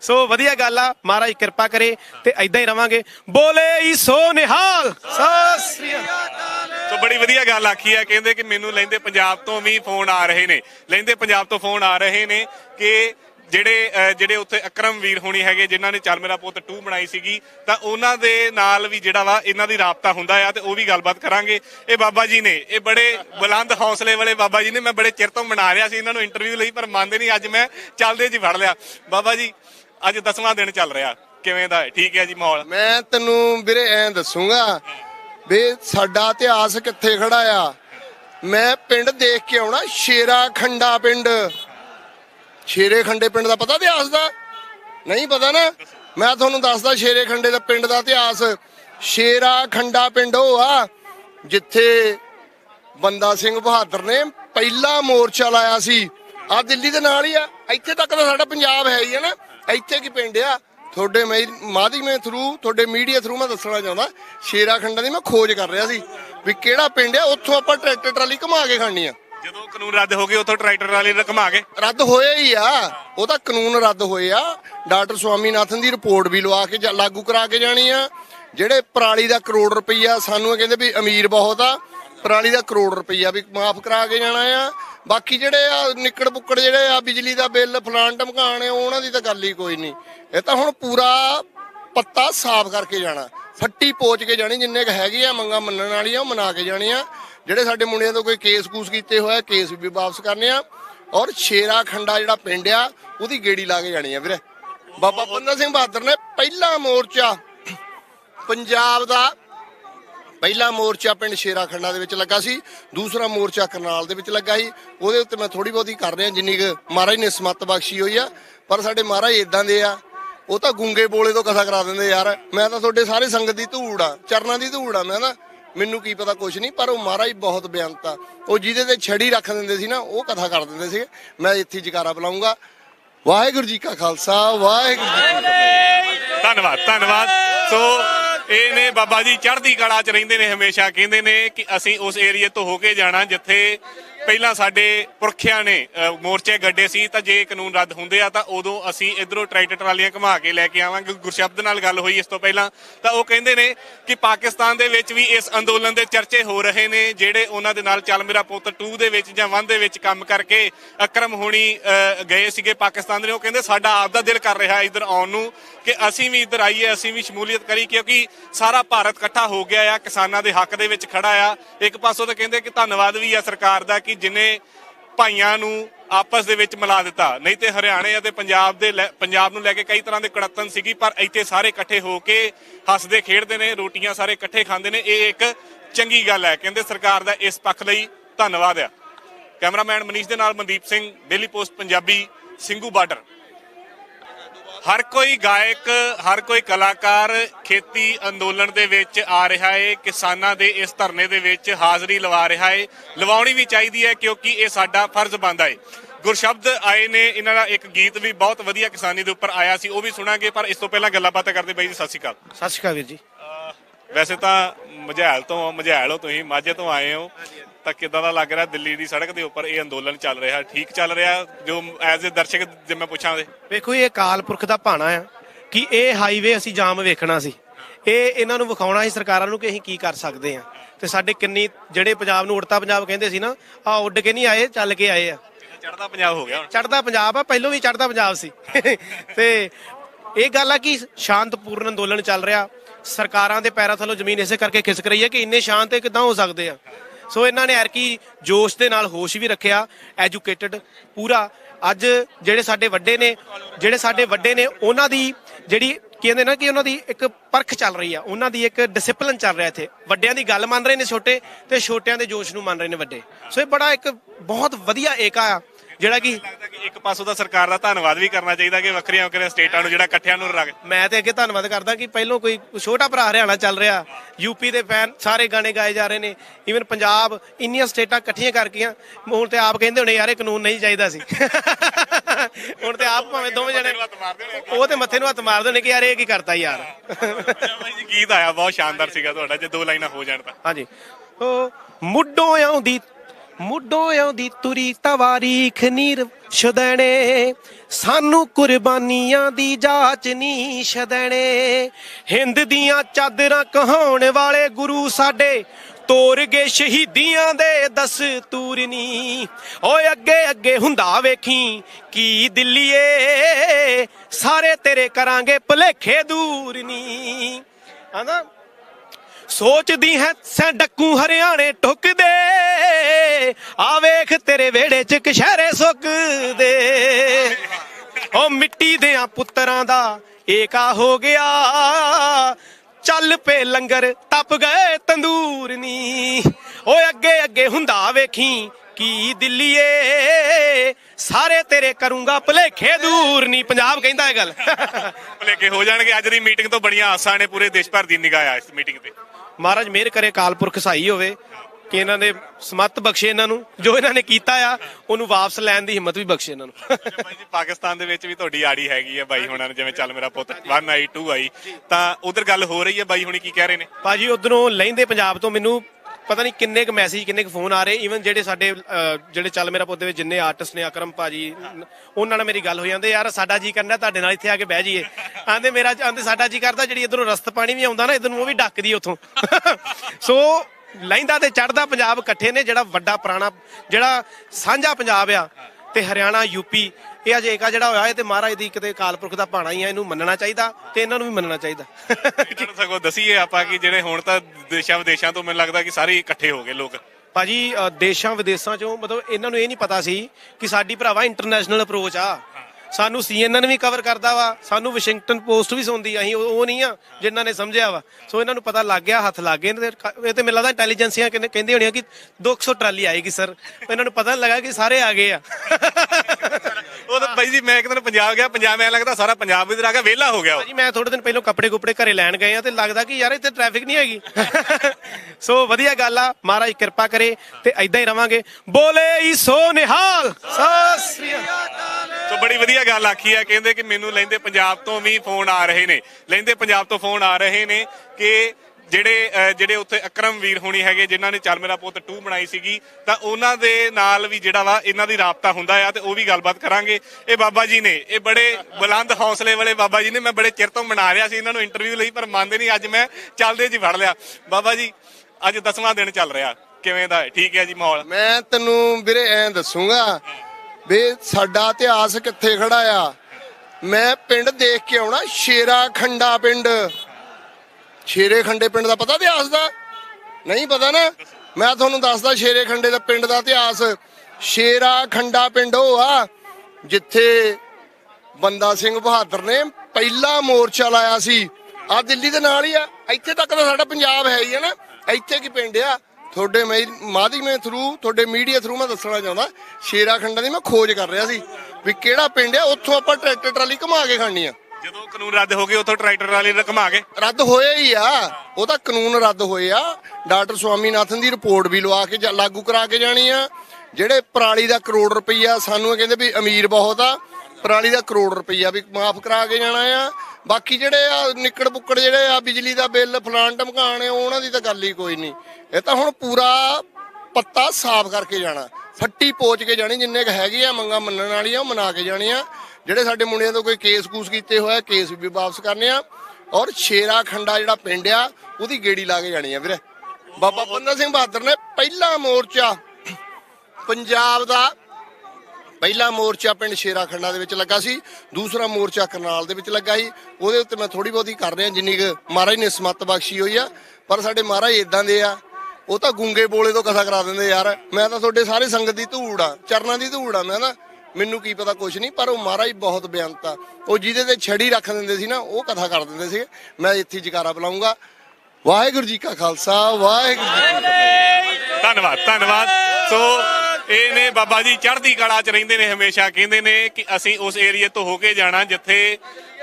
ਸੋ ਵਧੀਆ ਗੱਲ ਆ ਮਹਾਰਾਜ ਕਿਰਪਾ ਕਰੇ ਤੇ ਐਦਾਂ ਹੀ ਰਵਾਂਗੇ। ਬੋਲੇ ਈ ਸੋ ਨਿਹਾਲ ਸਤਿ ਸ੍ਰੀ ਅਕਾਲ। ਸੋ ਬੜੀ ਵਧੀਆ ਗੱਲ ਆਖੀ ਹੈ ਕਹਿੰਦੇ ਕਿ ਮੈਨੂੰ ਲੈਂਦੇ ਪੰਜਾਬ ਤੋਂ ਵੀ ਫੋਨ ਆ ਰਹੇ ਨੇ। ਲੈਂਦੇ ਪੰਜਾਬ ਤੋਂ ਫੋਨ ਆ ਰਹੇ ਨੇ ਕਿ ਜਿਹੜੇ ਜਿਹੜੇ ਉੱਥੇ ਅਕਰਮ ਵੀਰ ਹੋਣੀ ਹੈਗੇ, ਜਿਨ੍ਹਾਂ ਨੇ ਚੱਲ ਮੇਰਾ ਪੁੱਤ 2 ਬਣਾਈ ਸੀਗੀ, ਤਾਂ ਉਹਨਾਂ ਦੇ ਨਾਲ ਵੀ ਜਿਹੜਾ ਵਾ ਇਹਨਾਂ ਦੀ ਰਾਬਤਾ ਹੁੰਦਾ ਆ ਤੇ ਉਹ ਵੀ ਗੱਲਬਾਤ ਕਰਾਂਗੇ। ਇਹ ਬਾਬਾ ਜੀ ਨੇ, ਇਹ ਬੜੇ ਬੁਲੰਦ ਹੌਸਲੇ ਵਾਲੇ ਬਾਬਾ ਜੀ ਨੇ, ਮੈਂ ਬੜੇ ਚਿਰ ਤੋਂ ਬਣਾ ਰਿਹਾ ਸੀ ਇਹਨਾਂ ਨੂੰ ਇੰਟਰਵਿਊ ਲਈ, ਪਰ ਮੰਨਦੇ ਨਹੀਂ, ਅੱਜ ਮੈਂ ਚੱਲਦੇ ਜੀ ਫੜ ਲਿਆ। ਬਾਬਾ ਜੀ, ਅੱਜ 10ਵਾਂ ਦਿਨ ਚੱਲ ਰਿਹਾ। ਕਿਵੇਂ ਦਾ ਹੈ? ਠੀਕ ਹੈ ਜੀ, ਮਾਹੌਲ? ਮੈਂ ਤੈਨੂੰ ਵੀਰੇ ਐਂ ਦੱਸੂਗਾ ਵੀ ਸਾਡਾ ਇਤਿਹਾਸ ਕਿੱਥੇ ਖੜਾ ਆ? ਮੈਂ ਪਿੰਡ ਦੇਖ ਕੇ ਆਉਣਾ ਸ਼ੇਰਾ ਖੰਡਾ ਪਿੰਡ। ਸ਼ੇਰੇ ਖੰਡੇ ਪਿੰਡ ਦਾ ਪਤਾ ਇਤਿਹਾਸ ਦਾ? ਨਹੀਂ ਪਤਾ ਨਾ? ਮੈਂ ਤੁਹਾਨੂੰ ਦੱਸਦਾ ਸ਼ੇਰੇ ਖੰਡੇ ਦਾ ਪਿੰਡ ਦਾ ਇਤਿਹਾਸ। ਸ਼ੇਰਾ ਖੰਡਾ ਪਿੰਡ ਉਹ ਆ, ਜਿੱਥੇ ਬੰਦਾ ਸਿੰਘ ਬਹਾਦਰ ਨੇ ਪਹਿਲਾ ਮੋਰਚਾ ਲਾਇਆ ਸੀ। ਆ ਦਿੱਲੀ ਦੇ ਨਾਲ ਹੀ ਆ। ਇੱਥੇ ਤੱਕ ਤਾਂ ਸਾਡਾ ਪੰਜਾਬ ਹੈ ਹੀ ਹੈ ਨਾ। ਇੱਥੇ ਕੀ ਪਿੰਡ ਆ? ਤੁਹਾਡੇ ਮਾਧਿਅਮ ਥਰੂ ਤੁਹਾਡੇ ਮੀਡੀਆ ਥਰੂ ਮੈਂ ਦੱਸਣਾ ਚਾਹੁੰਦਾ। ਸ਼ੇਰਾ ਖੰਡਾ ਦੀ ਮੈਂ ਖੋਜ ਕਰ ਰਿਹਾ ਸੀ ਵੀ ਕਿਹੜਾ ਪਿੰਡ ਆ? ਉੱਥੋਂ ਆਪਾਂ ਟਰੈਕਟਰ ਟਰਾਲੀ ਘੁਮਾ ਕੇ ਖਾਣੀ ਆ। ਜਦੋਂ ਕਾਨੂੰਨ ਰੱਦ ਹੋ ਗਏ, ਉਥੋਂ ਟਰੈਕਟਰ ਵਾਲੇ ਨੇ ਘੁਮਾ ਰੱਦ ਹੋਇਆ ਹੀ ਆ। ਉਹ ਤਾਂ ਕਾਨੂੰਨ ਰੱਦ ਹੋਏ ਆ। ਡਾਕਟਰ ਸਵਾਮੀਨਾਥਨ ਦੀ ਰਿਪੋਰਟ ਵੀ ਲਵਾ ਕੇ ਜਾਂ ਲਾਗੂ ਕਰਾ ਕੇ ਜਾਣੀ ਆ। ਜਿਹੜੇ ਪਰਾਲੀ ਦਾ ਕਰੋੜ ਰੁਪਈਆ ਸਾਨੂੰ ਇਹ ਕਹਿੰਦੇ ਵੀ ਅਮੀਰ ਬਹੁਤ ਆ, ਪਰਾਲੀ ਦਾ ਕਰੋੜ ਰੁਪਈਆ ਵੀ ਮਾਫ ਕਰਾ ਕੇ ਜਾਣਾ ਆ। ਬਾਕੀ ਜਿਹੜੇ ਆ ਨਿੱਕੜ ਪੁੱਕੜ ਜਿਹੜੇ ਆ, ਬਿਜਲੀ ਦਾ ਬਿੱਲ ਫਲਾਣ ਟਮਕਾਣ ਉਹਨਾਂ ਦੀ ਤਾਂ ਗੱਲ ਹੀ ਕੋਈ ਨਹੀਂ। ਇਹ ਤਾਂ ਹੁਣ ਪੂਰਾ ਪੱਤਾ ਸਾਫ਼ ਕਰਕੇ ਜਾਣਾ। ਫੱਟੀ ਪੋਚ ਕੇ ਜਾਣੀ, ਜਿੰਨੇ ਕ ਹੈਗੇ ਆ, ਮੰਗਾ ਮੰਨਣ ਵਾਲੀਆਂ, ਉਹ ਮਨਾ ਕੇ ਜਾਣੀਆਂ। ਜਿਹੜੇ ਸਾਡੇ ਮੁੰਡਿਆਂ ਤੋਂ ਕੋਈ ਕੇਸ ਕੂਸ ਕੀਤੇ ਹੋਇਆ, ਕੇਸ ਵੀ ਵਾਪਸ ਕਰਨੇ ਆ। ਔਰ ਸ਼ੇਰਾ ਖੰਡਾ ਜਿਹੜਾ ਪਿੰਡ ਆ, ਉਹਦੀ ਗੇੜੀ ਲਾ ਕੇ ਜਾਣੀ ਆ ਵੀਰੇ। ਬਾਬਾ ਬੰਦਾ ਸਿੰਘ ਬਹਾਦਰ ਨੇ ਪਹਿਲਾ ਮੋਰਚਾ ਪੰਜਾਬ ਦਾ, ਪਹਿਲਾ ਮੋਰਚਾ ਪਿੰਡ ਸ਼ੇਰਾ ਖੰਡਾ ਦੇ ਵਿੱਚ ਲੱਗਾ ਸੀ। ਦੂਸਰਾ ਮੋਰਚਾ ਕਰਨਾਲ ਦੇ ਵਿੱਚ ਲੱਗਾ ਸੀ। ਉਹਦੇ ਉੱਤੇ ਮੈਂ ਥੋੜੀ ਬਹੁਤੀ ਕਰ ਰਿਹਾ, ਜਿੰਨੀ ਕੁ ਮਹਾਰਾਜ ਨੇ ਸਮੱਤ ਬਖਸ਼ੀ ਹੋਈ ਆ। ਪਰ ਸਾਡੇ ਮਹਾਰਾਜ ਇਦਾਂ ਦੇ ਆ, ਉਹ ਤਾਂ ਗੁੰਗੇ ਬੋਲੇ ਤੋਂ ਕਥਾ ਕਰਾ ਦਿੰਦੇ ਯਾਰ। ਮੈਂ ਤਾਂ ਤੁਹਾਡੇ ਸਾਰੇ ਸੰਗਤ ਦੀ ਧੂੜ ਆ, ਚਰਨਾਂ ਦੀ ਧੂੜ ਆ, ਮੈਂ ਨਾ ਮੈਨੂੰ ਕੀ ਪਤਾ, ਕੁਛ ਨਹੀਂ, ਪਰ ਉਹ ਮਹਾਰਾਜ ਬਹੁਤ ਬਿਆਨਤ ਉਹ ਜਿਹਦੇ ਤੇ ਛੜੀ ਰੱਖ ਦਿੰਦੇ ਸੀ ਨਾ, ਉਹ ਕਥਾ ਕਰ ਦਿੰਦੇ ਸੀ ਮੈਂ ਇੱਥੇ ਜਕਾਰਾ ਬੁਲਾਉਂਗਾ। ਵਾਹਿਗੁਰੂ ਜੀ ਕਾ ਖਾਲਸਾ, ਵਾਹਿਗੁਰੂ ਜੀ ਕੀ ਫਤਿਹ। ਧੰਨਵਾਦ ਧੰਨਵਾਦ। ਸੋ, ਇਹ ਨੇ ਬਾਬਾ ਜੀ ਚੜ੍ਹਦੀ ਕਲਾ 'ਚ ਰਹਿੰਦੇ ਨੇ ਹਮੇਸ਼ਾ। ਕਹਿੰਦੇ ਨੇ ਕਿ ਅਸੀਂ ਉਸ ਏਰੀਏ ਤੋਂ ਹੋ ਕੇ ਜਾਣਾ, ਜਿੱਥੇ ਪਹਿਲਾਂ ਸਾਡੇ ਪੁਰਖਿਆਂ ਨੇ ਮੋਰਚੇ ਗੱਡੇ ਸੀ, ਤਾਂ ਜੇ ਕਾਨੂੰਨ ਰੱਦ ਹੁੰਦੇ ਆ, ਤਾਂ ਉਦੋਂ ਅਸੀਂ ਇਧਰੋਂ ਟਰੈਕਟਰ ਟਰਾਲੀਆਂ ਘੁਮਾ ਕੇ ਲੈ ਕੇ ਆਵਾਂਗੇ। ਗੁਰਸ਼ਬਦ ਨਾਲ ਗੱਲ ਹੋਈ ਇਸ ਤੋਂ ਪਹਿਲਾਂ। ਤਾਂ ਉਹ ਕਹਿੰਦੇ ਨੇ ਕਿ ਪਾਕਿਸਤਾਨ ਦੇ ਵਿੱਚ ਵੀ ਇਸ ਅੰਦੋਲਨ ਦੇ ਚਰਚੇ ਹੋ ਰਹੇ ਨੇ, ਜਿਹੜੇ ਉਹਨਾਂ ਦੇ ਨਾਲ ਚੱਲ ਮੇਰਾ ਪੁੱਤ 2 ਦੇ ਵਿੱਚ ਜਾਂ 1 ਦੇ ਵਿੱਚ ਕੰਮ ਕਰਕੇ ਅਕਰਮ ਹੋਣੀ ਗਏ ਸੀਗੇ ਪਾਕਿਸਤਾਨ ਦੇ। ਉਹ ਕਹਿੰਦੇ, ਸਾਡਾ ਆਪ ਦਾ ਦਿਲ ਕਰ ਰਿਹਾ ਇੱਧਰ ਆਉਣ ਨੂੰ ਕਿ ਅਸੀਂ ਵੀ ਇੱਧਰ ਆਈਏ, ਅਸੀਂ ਵੀ ਸ਼ਮੂਲੀਅਤ ਕਰੀ, ਕਿਉਂਕਿ ਸਾਰਾ ਭਾਰਤ ਇਕੱਠਾ ਹੋ ਗਿਆ ਆ, ਕਿਸਾਨਾਂ ਦੇ ਹੱਕ ਦੇ ਵਿੱਚ ਖੜਾ ਆ। ਇੱਕ ਪਾਸੋਂ ਤਾਂ ਕਹਿੰਦੇ ਕਿ ਧੰਨਵਾਦ ਵੀ ਆ ਸਰਕਾਰ ਦਾ ਕਿ ਜਿਨੇ ਭਾਈਆਂ ਨੂੰ ਆਪਸ ਦੇ ਵਿੱਚ ਮਿਲਾ ਦਿੱਤਾ। ਨਹੀਂ ਤੇ ਹਰਿਆਣੇ ਅਤੇ ਪੰਜਾਬ ਦੇ ਲੈ- ਪੰਜਾਬ ਨੂੰ ਲੈ ਕੇ ਕਈ ਤਰ੍ਹਾਂ ਦੇ ਕੜਤਨ ਸੀਗੀ, ਪਰ ਇੱਥੇ ਸਾਰੇ ਇਕੱਠੇ ਹੋ ਕੇ ਹੱਸਦੇ ਖੇਡਦੇ ਨੇ, ਰੋਟੀਆਂ ਸਾਰੇ ਇਕੱਠੇ ਖਾਂਦੇ ਨੇ। ਇਹ ਇੱਕ ਚੰਗੀ ਗੱਲ ਹੈ। ਕਹਿੰਦੇ ਸਰਕਾਰ ਦਾ ਇਸ ਪੱਖ ਲਈ ਧੰਨਵਾਦ ਆ। ਕੈਮਰਾਮੈਨ ਮਨੀਸ਼ ਦੇ ਨਾਲ Mandeep Singh, daily post Punjabi, Singhu border. ਹਰ ਕੋਈ ਗਾਇਕ ਹਰ ਕੋਈ ਕਲਾਕਾਰ ਖੇਤੀ ਅੰਦੋਲਨ ਦੇ ਵਿੱਚ ਆ ਰਿਹਾ ਹੈ ਕਿਸਾਨਾਂ ਦੇ ਇਸ ਧਰਨੇ ਦੇ ਵਿੱਚ ਹਾਜ਼ਰੀ ਲਵਾ ਰਿਹਾ ਹੈ ਲਵਾਉਣੀ ਵੀ ਚਾਹੀਦੀ ਹੈ ਕਿਉਂਕਿ ਇਹ ਸਾਡਾ ਫਰਜ਼ ਬਣਦਾ ਹੈ ਗੁਰਸ਼ਬਦ ਆਏ ਨੇ ਇਹਨਾਂ ਦਾ ਇੱਕ ਗੀਤ ਵੀ ਬਹੁਤ ਵਧੀਆ ਕਿਸਾਨੀ ਦੇ ਉੱਪਰ ਆਇਆ ਸੀ ਉਹ ਵੀ ਸੁਣਾਂਗੇ ਪਰ ਇਸ ਤੋਂ ਪਹਿਲਾਂ ਗੱਲਾਂ ਬਾਤਾਂ ਕਰਦੇ ਬਾਈ ਜੀ ਸਤਿ ਸ਼੍ਰੀ ਅਕਾਲ। ਸਤਿ ਸ਼੍ਰੀ ਅਕਾਲ ਵੀਰ ਜੀ। ਵੈਸੇ ਤਾਂ ਮਝੈਲ ਤੋਂ ਮਝੈਲ ਹੋ ਤੁਸੀਂ ਮਾਝੇ ਤੋਂ ਆਏ ਹੋ। ਤਾਂ ਕਿਦਾਂ ਦਾ ਲੱਗ ਰਿਹਾ ਦਿੱਲੀ ਦੀ ਸੜਕ ਦੇ ਉੱਪਰ ਇਹ ਅੰਦੋਲਨ ਚੱਲ ਰਿਹਾ? ਠੀਕ ਚੱਲ ਰਿਹਾ ਜੋ ਐਜ਼ ਅ ਦਰਸ਼ਕ ਜੇ ਮੈਂ ਪੁੱਛਾਂ ਤੇ ਵੇਖੋ ਇਹ ਅਕਾਲ ਪੁਰਖ ਦਾ ਭਾਣਾ ਆ ਕਿ ਇਹ ਹਾਈਵੇ ਅਸੀਂ ਜਾਮ ਵੇਖਣਾ ਸੀ। ਇਹ ਇਹਨਾਂ ਨੂੰ ਵਿਖਾਉਣਾ ਸੀ ਸਰਕਾਰਾਂ ਨੂੰ ਕਿ ਅਸੀਂ ਕੀ ਕਰ ਸਕਦੇ ਆ। ਤੇ ਸਾਡੇ ਕਿੰਨੀ ਜਿਹੜੇ ਪੰਜਾਬ ਨੂੰ ਉੜਤਾ ਪੰਜਾਬ ਕਹਿੰਦੇ ਸੀ ਨਾ ਆ ਉੱਡ ਕੇ ਨਹੀਂ ਆਏ ਚੱਲ ਕੇ ਆਏ ਆ। ਚੜਦਾ ਪੰਜਾਬ ਹੋ ਗਿਆ ਚੜਦਾ ਪੰਜਾਬ ਆ ਪਹਿਲਾਂ ਵੀ ਚੜਦਾ ਪੰਜਾਬ ਸੀ। ਤੇ ਇਹ ਗੱਲ ਆ ਕਿ ਸ਼ਾਂਤਪੂਰਨ ਅੰਦੋਲਨ ਚੱਲ ਰਿਹਾ। ਸਰਕਾਰਾਂ ਦੇ ਪੈਰਾਂ ਥੱਲੋਂ ਜ਼ਮੀਨ ਇਸੇ ਕਰਕੇ ਖਿਸਕ ਰਹੀ ਹੈ ਕਿ ਇੰਨੇ ਸ਼ਾਂਤ ਕਿਦਾਂ ਹੋ ਸਕਦੇ ਆ? ਸੋ ਇਹਨਾਂ ਨੇ ਐਰਕੀ ਜੋਸ਼ ਦੇ ਨਾਲ ਹੋਸ਼ ਵੀ ਰੱਖਿਆ ਐਜੂਕੇਟਡ ਪੂਰਾ। ਅੱਜ ਜਿਹੜੇ ਸਾਡੇ ਵੱਡੇ ਨੇ, ਜਿਹੜੇ ਸਾਡੇ ਵੱਡੇ ਨੇ, ਉਹਨਾਂ ਦੀ ਜਿਹੜੀ ਕਹਿੰਦੇ ਨਾ ਕਿ ਉਹਨਾਂ ਦੀ ਇੱਕ ਪਰਖ ਚੱਲ ਰਹੀ ਆ, ਉਹਨਾਂ ਦੀ ਇੱਕ ਡਿਸਪਲਿਨ ਚੱਲ ਰਿਹਾ ਇੱਥੇ। ਵੱਡਿਆਂ ਦੀ ਗੱਲ ਮੰਨ ਰਹੇ ਨੇ ਛੋਟੇ ਤੇ ਛੋਟਿਆਂ ਦੇ ਜੋਸ਼ ਨੂੰ ਮੰਨ ਰਹੇ ਨੇ ਵੱਡੇ। ਸੋ ਇਹ ਬੜਾ ਇੱਕ ਬਹੁਤ ਵਧੀਆ ਏਕਾ ਆ। ਜਿਹੜਾ ਕਿ ਲੱਗਦਾ ਕਿ ਇੱਕ ਪਾਸੋਂ ਤਾਂ ਸਰਕਾਰ ਦਾ ਧੰਨਵਾਦ ਵੀ ਕਰਨਾ ਚਾਹੀਦਾ ਕਿ ਵੱਖਰੀਆਂ ਵੱਖਰੀਆਂ ਸਟੇਟਾਂ ਨੂੰ ਜਿਹੜਾ ਇਕੱਠਿਆਂ ਨੂੰ ਰੱਖ ਮੈਂ ਤੇ ਅੱਗੇ ਧੰਨਵਾਦ ਕਰਦਾ ਕਿ ਪਹਿਲੋਂ ਕੋਈ ਛੋਟਾ ਭਰਾ ਹਰਿਆਣਾ ਚੱਲ ਰਿਹਾ। ਯੂਪੀ ਦੇ ਫੈਨ ਸਾਰੇ ਗਾਣੇ ਗਾਏ ਜਾ ਰਹੇ ਨੇ। ਇਵਨ ਪੰਜਾਬ ਇੰਨੀਆਂ ਸਟੇਟਾਂ ਇਕੱਠੀਆਂ ਕਰ ਗਈਆਂ ਹੁਣ ਤੇ ਆਪ ਕਹਿੰਦੇ ਹੋਣੇ ਯਾਰ ਇਹ ਕਾਨੂੰਨ ਨਹੀਂ ਚਾਹੀਦਾ ਸੀ। ਹੁਣ ਤੇ ਆਪ ਭਾਵੇਂ ਦੋਵੇਂ ਜਣੇ ਉਹ ਤੇ ਮੱਥੇ ਨੂੰ ਹੱਥ ਮਾਰ ਦੇਣੇ ਕਿ ਯਾਰ ਇਹ ਕੀ ਕਰਤਾ ਯਾਰ? ਬਾਈ ਜੀ ਗੀਤ ਆਇਆ ਬਹੁਤ ਸ਼ਾਨਦਾਰ ਸੀਗਾ ਤੁਹਾਡਾ ਜੇ ਦੋ ਲਾਈਨਾਂ ਹੋ ਜਾਣ ਤਾਂ। ਹਾਂਜੀ। ਉਹ ਮੁੱਢੋਂ ਆਉਂਦੀ ਮੁੱਢੋਂ ਆਉਂਦੀ ਤੁਰੀ ਤਵਾਰੀਖ ਨੀਰ ਸ਼ਦਣੇ ਸਾਨੂੰ ਕੁਰਬਾਨੀਆਂ ਦੀ ਜਾਚ ਨੀ ਛਦਣੇ। ਹਿੰਦ ਦੀਆਂ ਚਾਦਰਾਂ ਕਹਾਉਣ ਵਾਲੇ ਗੁਰੂ ਸਾਡੇ, ਤੋਰ ਗਏ ਸ਼ਹੀਦੀਆਂ ਦੇ ਦਸਤੂਰ ਨੀ। ਓਏ ਅੱਗੇ ਅੱਗੇ ਹੁੰਦਾ ਵੇਖੀ ਕੀ ਦਿੱਲੀਏ, ਸਾਰੇ ਤੇਰੇ ਕਰਾਂਗੇ ਭਲੇਖੇ ਦੂਰ ਨੀ। ਆਂਦਾ ਸੋਚਦੀ ਹੈ, ਸੈਂ ਡੱਕੂ ਹਰਿਆਣੇ ਟੁੱਕਦੇ ਆ ਵੇਖ ਤੇਰੇ ਵਿਹੜੇ ਚ ਕਸ਼ਹਿਰੇ ਸੁੱਕਦੇ। ਓ ਮਿੱਟੀ ਦੇ ਆ ਪੁੱਤਰਾਂ ਦਾ ਏਕਾ ਹੋ ਗਿਆ। ਚੱਲ ਪੇ ਲੰਗਰ ਤਪ ਗਏ ਤੰਦੂਰ ਨੀ ਓਏ ਅੱਗੇ ਅੱਗੇ ਹੁੰਦਾ ਵੇਖੀ ਕੀ ਦਿੱਲੀਏ? ਸਾਰੇ ਤੇਰੇ ਕਰੂੰਗਾ ਭਲੇਖੇ ਦੂਰ ਨੀ ਪੰਜਾਬ ਕਹਿੰਦਾ ਇਹ ਗੱਲ। ਭਲੇਖੇ ਹੋ ਜਾਣਗੇ। ਅੱਜ ਦੀ ਮੀਟਿੰਗ ਤੋਂ ਬੜੀਆਂ ਆਸਾਂ ਨੇ ਪੂਰੇ ਦੇਸ਼ ਭਰ ਦੀ ਨਿਗਾਹ ਆ ਇਸ ਮੀਟਿੰਗ ਤੇ। ਮਹਾਰਾਜ ਮਿਹਰ ਕਰੇ ਕਾਲਪੁਰਖ ਸਹਾਈ ਹੋਵੇ ਕਿ ਇਹਨਾਂ ਦੇ ਸਮੱਤ ਬਖਸ਼ੇ ਇਹਨਾਂ ਨੂੰ। ਜੋ ਇਹਨਾਂ ਨੇ ਕੀਤਾ ਆ ਉਹਨੂੰ ਵਾਪਸ ਲੈਣ ਦੀ ਹਿੰਮਤ ਵੀ ਬਖਸ਼ੇ ਇਹਨਾਂ ਨੂੰ। ਬਾਈ ਜੀ ਪਾਕਿਸਤਾਨ ਦੇ ਵਿੱਚ ਵੀ ਤੁਹਾਡੀ ਆੜੀ ਹੈਗੀ ਹੈ ਬਾਈ ਹੁਣਾਂ ਨੇ ਜਿਵੇਂ ਚੱਲ ਮੇਰਾ ਪੁੱਤ 1 ਆਈ 2 ਆਈ ਤਾਂ ਉਧਰ ਗੱਲ ਹੋ ਰਹੀ ਹੈ ਬਾਈ ਹੁਣੀ ਕੀ ਕਹਿ ਰਹੇ ਨੇ? ਭਾਜੀ ਉਧਰੋਂ ਲਹਿੰਦੇ ਪੰਜਾਬ ਤੋਂ ਮੈਨੂੰ ਪਤਾ ਨਹੀਂ ਕਿੰਨੇ ਕੁ ਮੈਸੇਜ ਕਿੰਨੇ ਕੁ ਫੋਨ ਆ ਰਹੇ ਈਵਨ ਜਿਹੜੇ ਸਾਡੇ ਅਹ, ਜਿਹੜੇ ਚੱਲ ਮੇਰਾ ਪੁੱਤ ਦੇ ਵਿੱਚ ਜਿੰਨੇ ਆਰਟਿਸਟ ਨੇ ਅਕਰਮ ਭਾਜੀ ਉਹਨਾਂ ਨਾਲ ਮੇਰੀ ਗੱਲ ਹੋ ਜਾਂਦੇ ਯਾਰ ਸਾਡਾ ਜੀ ਕਰਨਾ ਤੁਹਾਡੇ ਨਾਲ ਇੱਥੇ ਆ ਕੇ ਬਹਿ ਜਾਈਏ। ਆਂਦੇ ਮੇਰਾ ਆਂਦੇ ਸਾਡਾ ਜੀ ਕਰਦਾ ਜਿਹੜੀ ਇਧਰੋਂ ਰਸਤ ਪਾਣੀ ਵੀ ਆਉਂਦਾ ਨਾ ਇਧਰ ਨੂੰ ਉਹ ਵੀ ਡੱਕਦੀ ਉਥੋਂ। ਸੋ ਲਹਿੰਦਾ ਤੇ ਚੜਦਾ ਪੰਜਾਬ ਇਕੱਠੇ ਨੇ ਜਿਹੜਾ ਵੱਡਾ ਪੁਰਾਣਾ ਜਿਹੜਾ ਸਾਂਝਾ ਪੰਜਾਬ ਆ। ਤੇ ਹਰਿਆਣਾ ਯੂਪੀ ਇਹ ਅਜੇ ਏਕਾ ਜਿਹੜਾ ਹੋਇਆ ਇਹ ਤੇ ਮਹਾਰਾਜ ਦੀ ਕਿਤੇ ਕਾਲਪੁਰਖ ਦਾ ਭਾਣਾ ਹੀ ਆ ਇਹਨੂੰ ਮੰਨਣਾ ਚਾਹੀਦਾ ਤੇ ਇਹਨਾਂ ਨੂੰ ਵੀ ਮੰਨਣਾ ਚਾਹੀਦਾ। ਇਹਨਾਂ ਨੂੰ ਸਗੋਂ ਦਸੀਏ ਆਪਾਂ ਕਿ ਜਿਹੜੇ ਹੁਣ ਤਾਂ ਦੇਸ਼ਾਂ ਵਿਦੇਸ਼ਾਂ ਤੋਂ ਮੈਨੂੰ ਲੱਗਦਾ ਕਿ ਸਾਰੇ ਇਕੱਠੇ ਹੋ ਗਏ ਲੋਕ। ਭਾਜੀ ਦੇਸ਼ਾਂ ਵਿਦੇਸ਼ਾਂ ਚੋਂ ਮਤਲਬ ਇਹਨਾਂ ਨੂੰ ਇਹ ਨਹੀਂ ਪਤਾ ਸੀ ਕਿ ਸਾਡੀ ਭਰਾਵਾ ਇੰਟਰਨੈਸ਼ਨਲ ਅਪਰੋਚ ਆ। ਸਾਨੂੰ ਸੀਐਨਐਨ ਵੀ ਕਵਰ ਕਰਦਾ ਵਾ ਸਾਨੂੰ ਵਾਸ਼ਿੰਗਟਨ ਪੋਸਟ ਵੀ ਸੁਣਦੀ ਅਸੀਂ ਉਹ ਨਹੀਂ ਆ ਜਿਨ੍ਹਾਂ ਨੇ ਸਮਝਿਆ ਵਾ। ਸੋ ਇਹਨਾਂ ਨੂੰ ਪਤਾ ਲੱਗ ਗਿਆ ਹੱਥ ਲੱਗ ਗਏ ਇਹ ਤੇ ਮੈਨੂੰ ਲੱਗਦਾ ਇੰਟੈਲੀਜੈਂਸੀਆਂ ਕਹਿੰਦੇ ਕਹਿੰਦੇ ਹੋਣੀਆਂ ਕਿ 200 ਟਰਾਲੀ ਆਏਗੀ ਸਰ ਇਹਨਾਂ ਨੂੰ ਪਤਾ ਲੱਗਾ ਕਿ ਸਾਰੇ ਆ ਗਏ ਆ। ਉਹ ਤਾਂ ਬਾਈ ਜੀ ਮੈਂ ਇੱਕ ਦਿਨ ਪੰਜਾਬ ਗਿਆ ਪੰਜਾਬ ਐ ਲੱਗਦਾ ਸਾਰਾ ਪੰਜਾਬ ਇਧਰ ਆ ਗਿਆ ਵਿਹਲਾ ਹੋ ਗਿਆ ਉਹ। ਭਾਜੀ ਮੈਂ ਥੋੜੇ ਦਿਨ ਪਹਿਲਾਂ ਕੱਪੜੇ ਕੁਪੜੇ ਘਰੇ ਲੈਣ ਗਏ ਆ ਤੇ ਲੱਗਦਾ ਕਿ ਯਾਰ ਇੱਥੇ ਟ੍ਰੈਫਿਕ ਨਹੀਂ ਹੈਗੀ। ਸੋ ਵਧੀਆ ਗੱਲ ਆ ਮਹਾਰਾਜ ਕਿਰਪਾ ਕਰੇ ਤੇ ਐਦਾਂ ਹੀ ਰਵਾਂਗੇ। ਬੋਲੇ ਈ ਸੋ ਨਿਹਾਲ। ਸਤਿ ਸ੍ਰੀ ਅਕਾਲ। ਸੋ ਬੜੀ ਵਧੀਆ ਗੱਲ ਆਖੀ ਹੈ ਕਹਿੰਦੇ ਕਿ ਮੈਨੂੰ ਲੈਂਦੇ ਪੰਜਾਬ ਤੋਂ ਵੀ ਫੋਨ ਆ ਰਹੇ ਨੇ। ਲੈਂਦੇ ਪੰਜਾਬ ਤੋਂ ਫੋਨ ਆ ਰਹੇ ਨੇ ਕਿ ਜਿਹੜੇ ਜਿਹੜੇ ਉੱਥੇ ਅਕਰਮ ਵੀਰ ਹੋਣੀ ਹੈਗੇ, ਜਿਨ੍ਹਾਂ ਨੇ ਚੱਲ ਮੇਰਾ ਪੁੱਤ 2 ਬਣਾਈ ਸੀਗੀ, ਤਾਂ ਉਹਨਾਂ ਦੇ ਨਾਲ ਵੀ ਜਿਹੜਾ ਵਾ ਇਹਨਾਂ ਦੀ ਰਾਬਤਾ ਹੁੰਦਾ ਆ ਤੇ ਉਹ ਵੀ ਗੱਲਬਾਤ ਕਰਾਂਗੇ। ਇਹ ਬਾਬਾ ਜੀ ਨੇ, ਇਹ ਬੜੇ ਬੁਲੰਦ ਹੌਸਲੇ ਵਾਲੇ ਬਾਬਾ ਜੀ ਨੇ, ਮੈਂ ਬੜੇ ਚਿਰ ਤੋਂ ਬਣਾ ਰਿਹਾ ਸੀ ਇਹਨਾਂ ਨੂੰ ਇੰਟਰਵਿਊ ਲਈ, ਪਰ ਮੰਨਦੇ ਨਹੀਂ, ਅੱਜ ਮੈਂ ਚੱਲਦੇ ਜੀ ਫੜ ਲਿਆ। ਬਾਬਾ ਜੀ, ਅੱਜ 10ਵਾਂ ਦਿਨ ਚੱਲ ਰਿਹਾ। ਕਿਵੇਂ ਦਾ ਹੈ? ਠੀਕ ਹੈ ਜੀ, ਮਾਹੌਲ? ਮੈਂ ਤੈਨੂੰ ਵੀਰੇ ਐਂ ਦੱਸੂਗਾ ਵੀ ਸਾਡਾ ਇਤਿਹਾਸ ਕਿੱਥੇ ਖੜਾ ਆ? ਮੈਂ ਪਿੰਡ ਦੇਖ ਕੇ ਆਉਣਾ, ਸ਼ੇਰਾ ਖੰਡਾ ਪਿੰਡ। ਸ਼ੇਰੇ ਖੰਡੇ ਪਿੰਡ ਦਾ ਪਤਾ ਇਤਿਹਾਸ ਦਾ? ਨਹੀਂ ਪਤਾ ਨਾ? ਮੈਂ ਤੁਹਾਨੂੰ ਦੱਸਦਾ, ਸ਼ੇਰੇ ਖੰਡੇ ਦਾ ਪਿੰਡ ਦਾ ਇਤਿਹਾਸ। ਸ਼ੇਰਾ ਖੰਡਾ ਪਿੰਡ ਉਹ ਆ, ਜਿੱਥੇ ਬੰਦਾ ਸਿੰਘ ਬਹਾਦਰ ਨੇ ਪਹਿਲਾ ਮੋਰਚਾ ਲਾਇਆ ਸੀ। ਆ ਦਿੱਲੀ ਦੇ ਨਾਲ ਹੀ ਆ। ਇੱਥੇ ਤੱਕ ਤਾਂ ਸਾਡਾ ਪੰਜਾਬ ਹੈ ਹੀ ਹੈ ਨਾ। ਇੱਥੇ ਕੀ ਪਿੰਡ ਆ? ਤੁਹਾਡੇ ਮਾਧਿਅਮੇ ਥਰੂ ਤੁਹਾਡੇ ਮੀਡੀਆ ਥਰੂ ਮੈਂ ਦੱਸਣਾ ਚਾਹੁੰਦਾ ਸ਼ੇਰਾ ਖੰਡਾ ਦੀ ਮੈਂ ਖੋਜ ਕਰ ਰਿਹਾ ਸੀ ਵੀ ਕਿਹੜਾ ਪਿੰਡ ਆ ਉੱਥੋਂ ਆਪਾਂ ਟਰੈਕਟਰ ਟਰਾਲੀ ਘੁਮਾ ਕੇ ਖਾਣੀ ਆ। ਜਦੋਂ ਕਾਨੂੰਨ ਰੱਦ ਹੋ ਗਏ ਉੱਥੋਂ ਟਰੈਕਟਰ ਵਾਲੇ ਰਕਮਾ ਕੇ? ਰੱਦ ਹੋਇਆ ਹੀ ਆ ਉਹ ਤਾਂ ਕਾਨੂੰਨ ਰੱਦ ਹੋਏ ਆ। ਡਾਕਟਰ ਸਵਾਮੀਨਾਥਨ ਦੀ ਰਿਪੋਰਟ ਵੀ ਲਵਾ ਕੇ ਲਾਗੂ ਕਰਾ ਕੇ ਜਾਣੀ ਆ। ਜਿਹੜੇ ਪਰਾਲੀ ਦਾ ਕਰੋੜ ਰੁਪਈਆ ਸਾਨੂੰ ਕਹਿੰਦੇ ਵੀ ਅਮੀਰ ਬਹੁਤ ਆ ਪਰਾਲੀ ਦਾ ਕਰੋੜ ਰੁਪਈਆ ਵੀ ਮਾਫ ਕਰਾ ਕੇ ਜਾਣਾ ਆ। ਬਾਕੀ ਜਿਹੜੇ ਆ ਨਿੱਕੜ ਪੁੱਕੜ ਜਿਹੜੇ ਆ, ਬਿਜਲੀ ਦਾ ਬਿੱਲ, ਫਲਾਣ ਟਮਕਾਣ ਉਹਨਾਂ ਦੀ ਤਾਂ ਗੱਲ ਹੀ ਕੋਈ ਨਹੀਂ। ਇਹ ਤਾਂ ਹੁਣ ਪੂਰਾ ਪੱਤਾ ਸਾਫ਼ ਕਰਕੇ ਜਾਣਾ। ਫੱਟੀ ਪੋਚ ਕੇ ਜਾਣੀ, ਜਿੰਨੇ ਕ ਹੈਗੇ ਆ, ਮੰਗਾ ਮੰਨਣ ਵਾਲੀਆਂ, ਉਹ ਮਨਾ ਕੇ ਜਾਣੀਆਂ। ਜਿਹੜੇ ਸਾਡੇ ਮੁੰਡਿਆਂ ਤੋਂ ਕੋਈ ਕੇਸ ਕੂਸ ਕੀਤੇ ਹੋਇਆ, ਕੇਸ ਵੀ ਵਾਪਸ ਕਰਨੇ ਆ। ਔਰ ਸ਼ੇਰਾ ਖੰਡਾ ਜਿਹੜਾ ਪਿੰਡ ਆ, ਉਹਦੀ ਗੇੜੀ ਲਾ ਕੇ ਜਾਣੀ ਆ ਵੀਰੇ। ਬਾਬਾ ਬੰਦਾ ਸਿੰਘ ਬਹਾਦਰ ਨੇ ਪਹਿਲਾ ਮੋਰਚਾ ਪੰਜਾਬ ਦਾ ਪਹਿਲਾ ਮੋਰਚਾ ਪਿੰਡ ਸ਼ੇਰਾ ਖੰਡਾ ਦੇ ਵਿੱਚ ਲੱਗਾ ਸੀ, ਦੂਸਰਾ ਮੋਰਚਾ ਕਰਨਾਲ ਦੇ ਵਿੱਚ ਲੱਗਾ ਸੀ। ਉਹਦੇ ਉੱਤੇ ਮੈਂ ਥੋੜੀ ਬਹੁਤੀ ਕਰ ਰਿਹਾ, ਜਿੰਨੀ ਕੁ ਮਹਾਰਾਜ ਨੇ ਸਮੱਤ ਬਖਸ਼ੀ ਹੋਈ ਆ। ਪਰ ਸਾਡੇ ਮਹਾਰਾਜ ਇਦਾਂ ਦੇ ਆ, ਉਹ ਤਾਂ ਗੁੰਗੇ ਬੋਲੇ ਤੋਂ ਕਥਾ ਕਰਾ ਦਿੰਦੇ ਯਾਰ। ਮੈਂ ਤਾਂ ਤੁਹਾਡੇ ਸਾਰੇ ਸੰਗਤ ਦੀ ਧੂੜ ਆ, ਚਰਨਾਂ ਦੀ ਧੂੜ ਆ, ਮੈਂ ਨਾ, ਮੈਨੂੰ ਕੀ ਪਤਾ ਕੁਛ ਨਹੀਂ, ਪਰ ਉਹ ਮਹਾਰਾਜ ਬਹੁਤ ਬਿਆਨਤ ਆ। ਉਹ ਜਿਹਦੇ ਤੇ ਛੜੀ ਰੱਖ ਦਿੰਦੇ ਸੀ ਨਾ, ਉਹ ਕਥਾ ਕਰ ਦਿੰਦੇ ਸੀ ਮੈਂ ਇੱਥੇ ਜਕਾਰਾ ਬੁਲਾਉਂਗਾ ਵਾਹਿਗੁਰੂ ਜੀ ਕਾ ਖਾਲਸਾ, ਵਾਹਿਗੁਰੂ ਜੀ ਕੀ ਫਤਿਹ। ਧੰਨਵਾਦ ਧੰਨਵਾਦ। ਸੋ ਇਹ ਨੇ ਬਾਬਾ ਜੀ ਚੜ੍ਹਦੀ ਕਲਾ 'ਚ ਰਹਿੰਦੇ ਨੇ ਹਮੇਸ਼ਾ, ਕਹਿੰਦੇ ਨੇ ਕਿ ਅਸੀਂ ਉਸ ਏਰੀਏ ਤੋਂ ਹੋ ਕੇ ਜਾਣਾ ਜਿੱਥੇ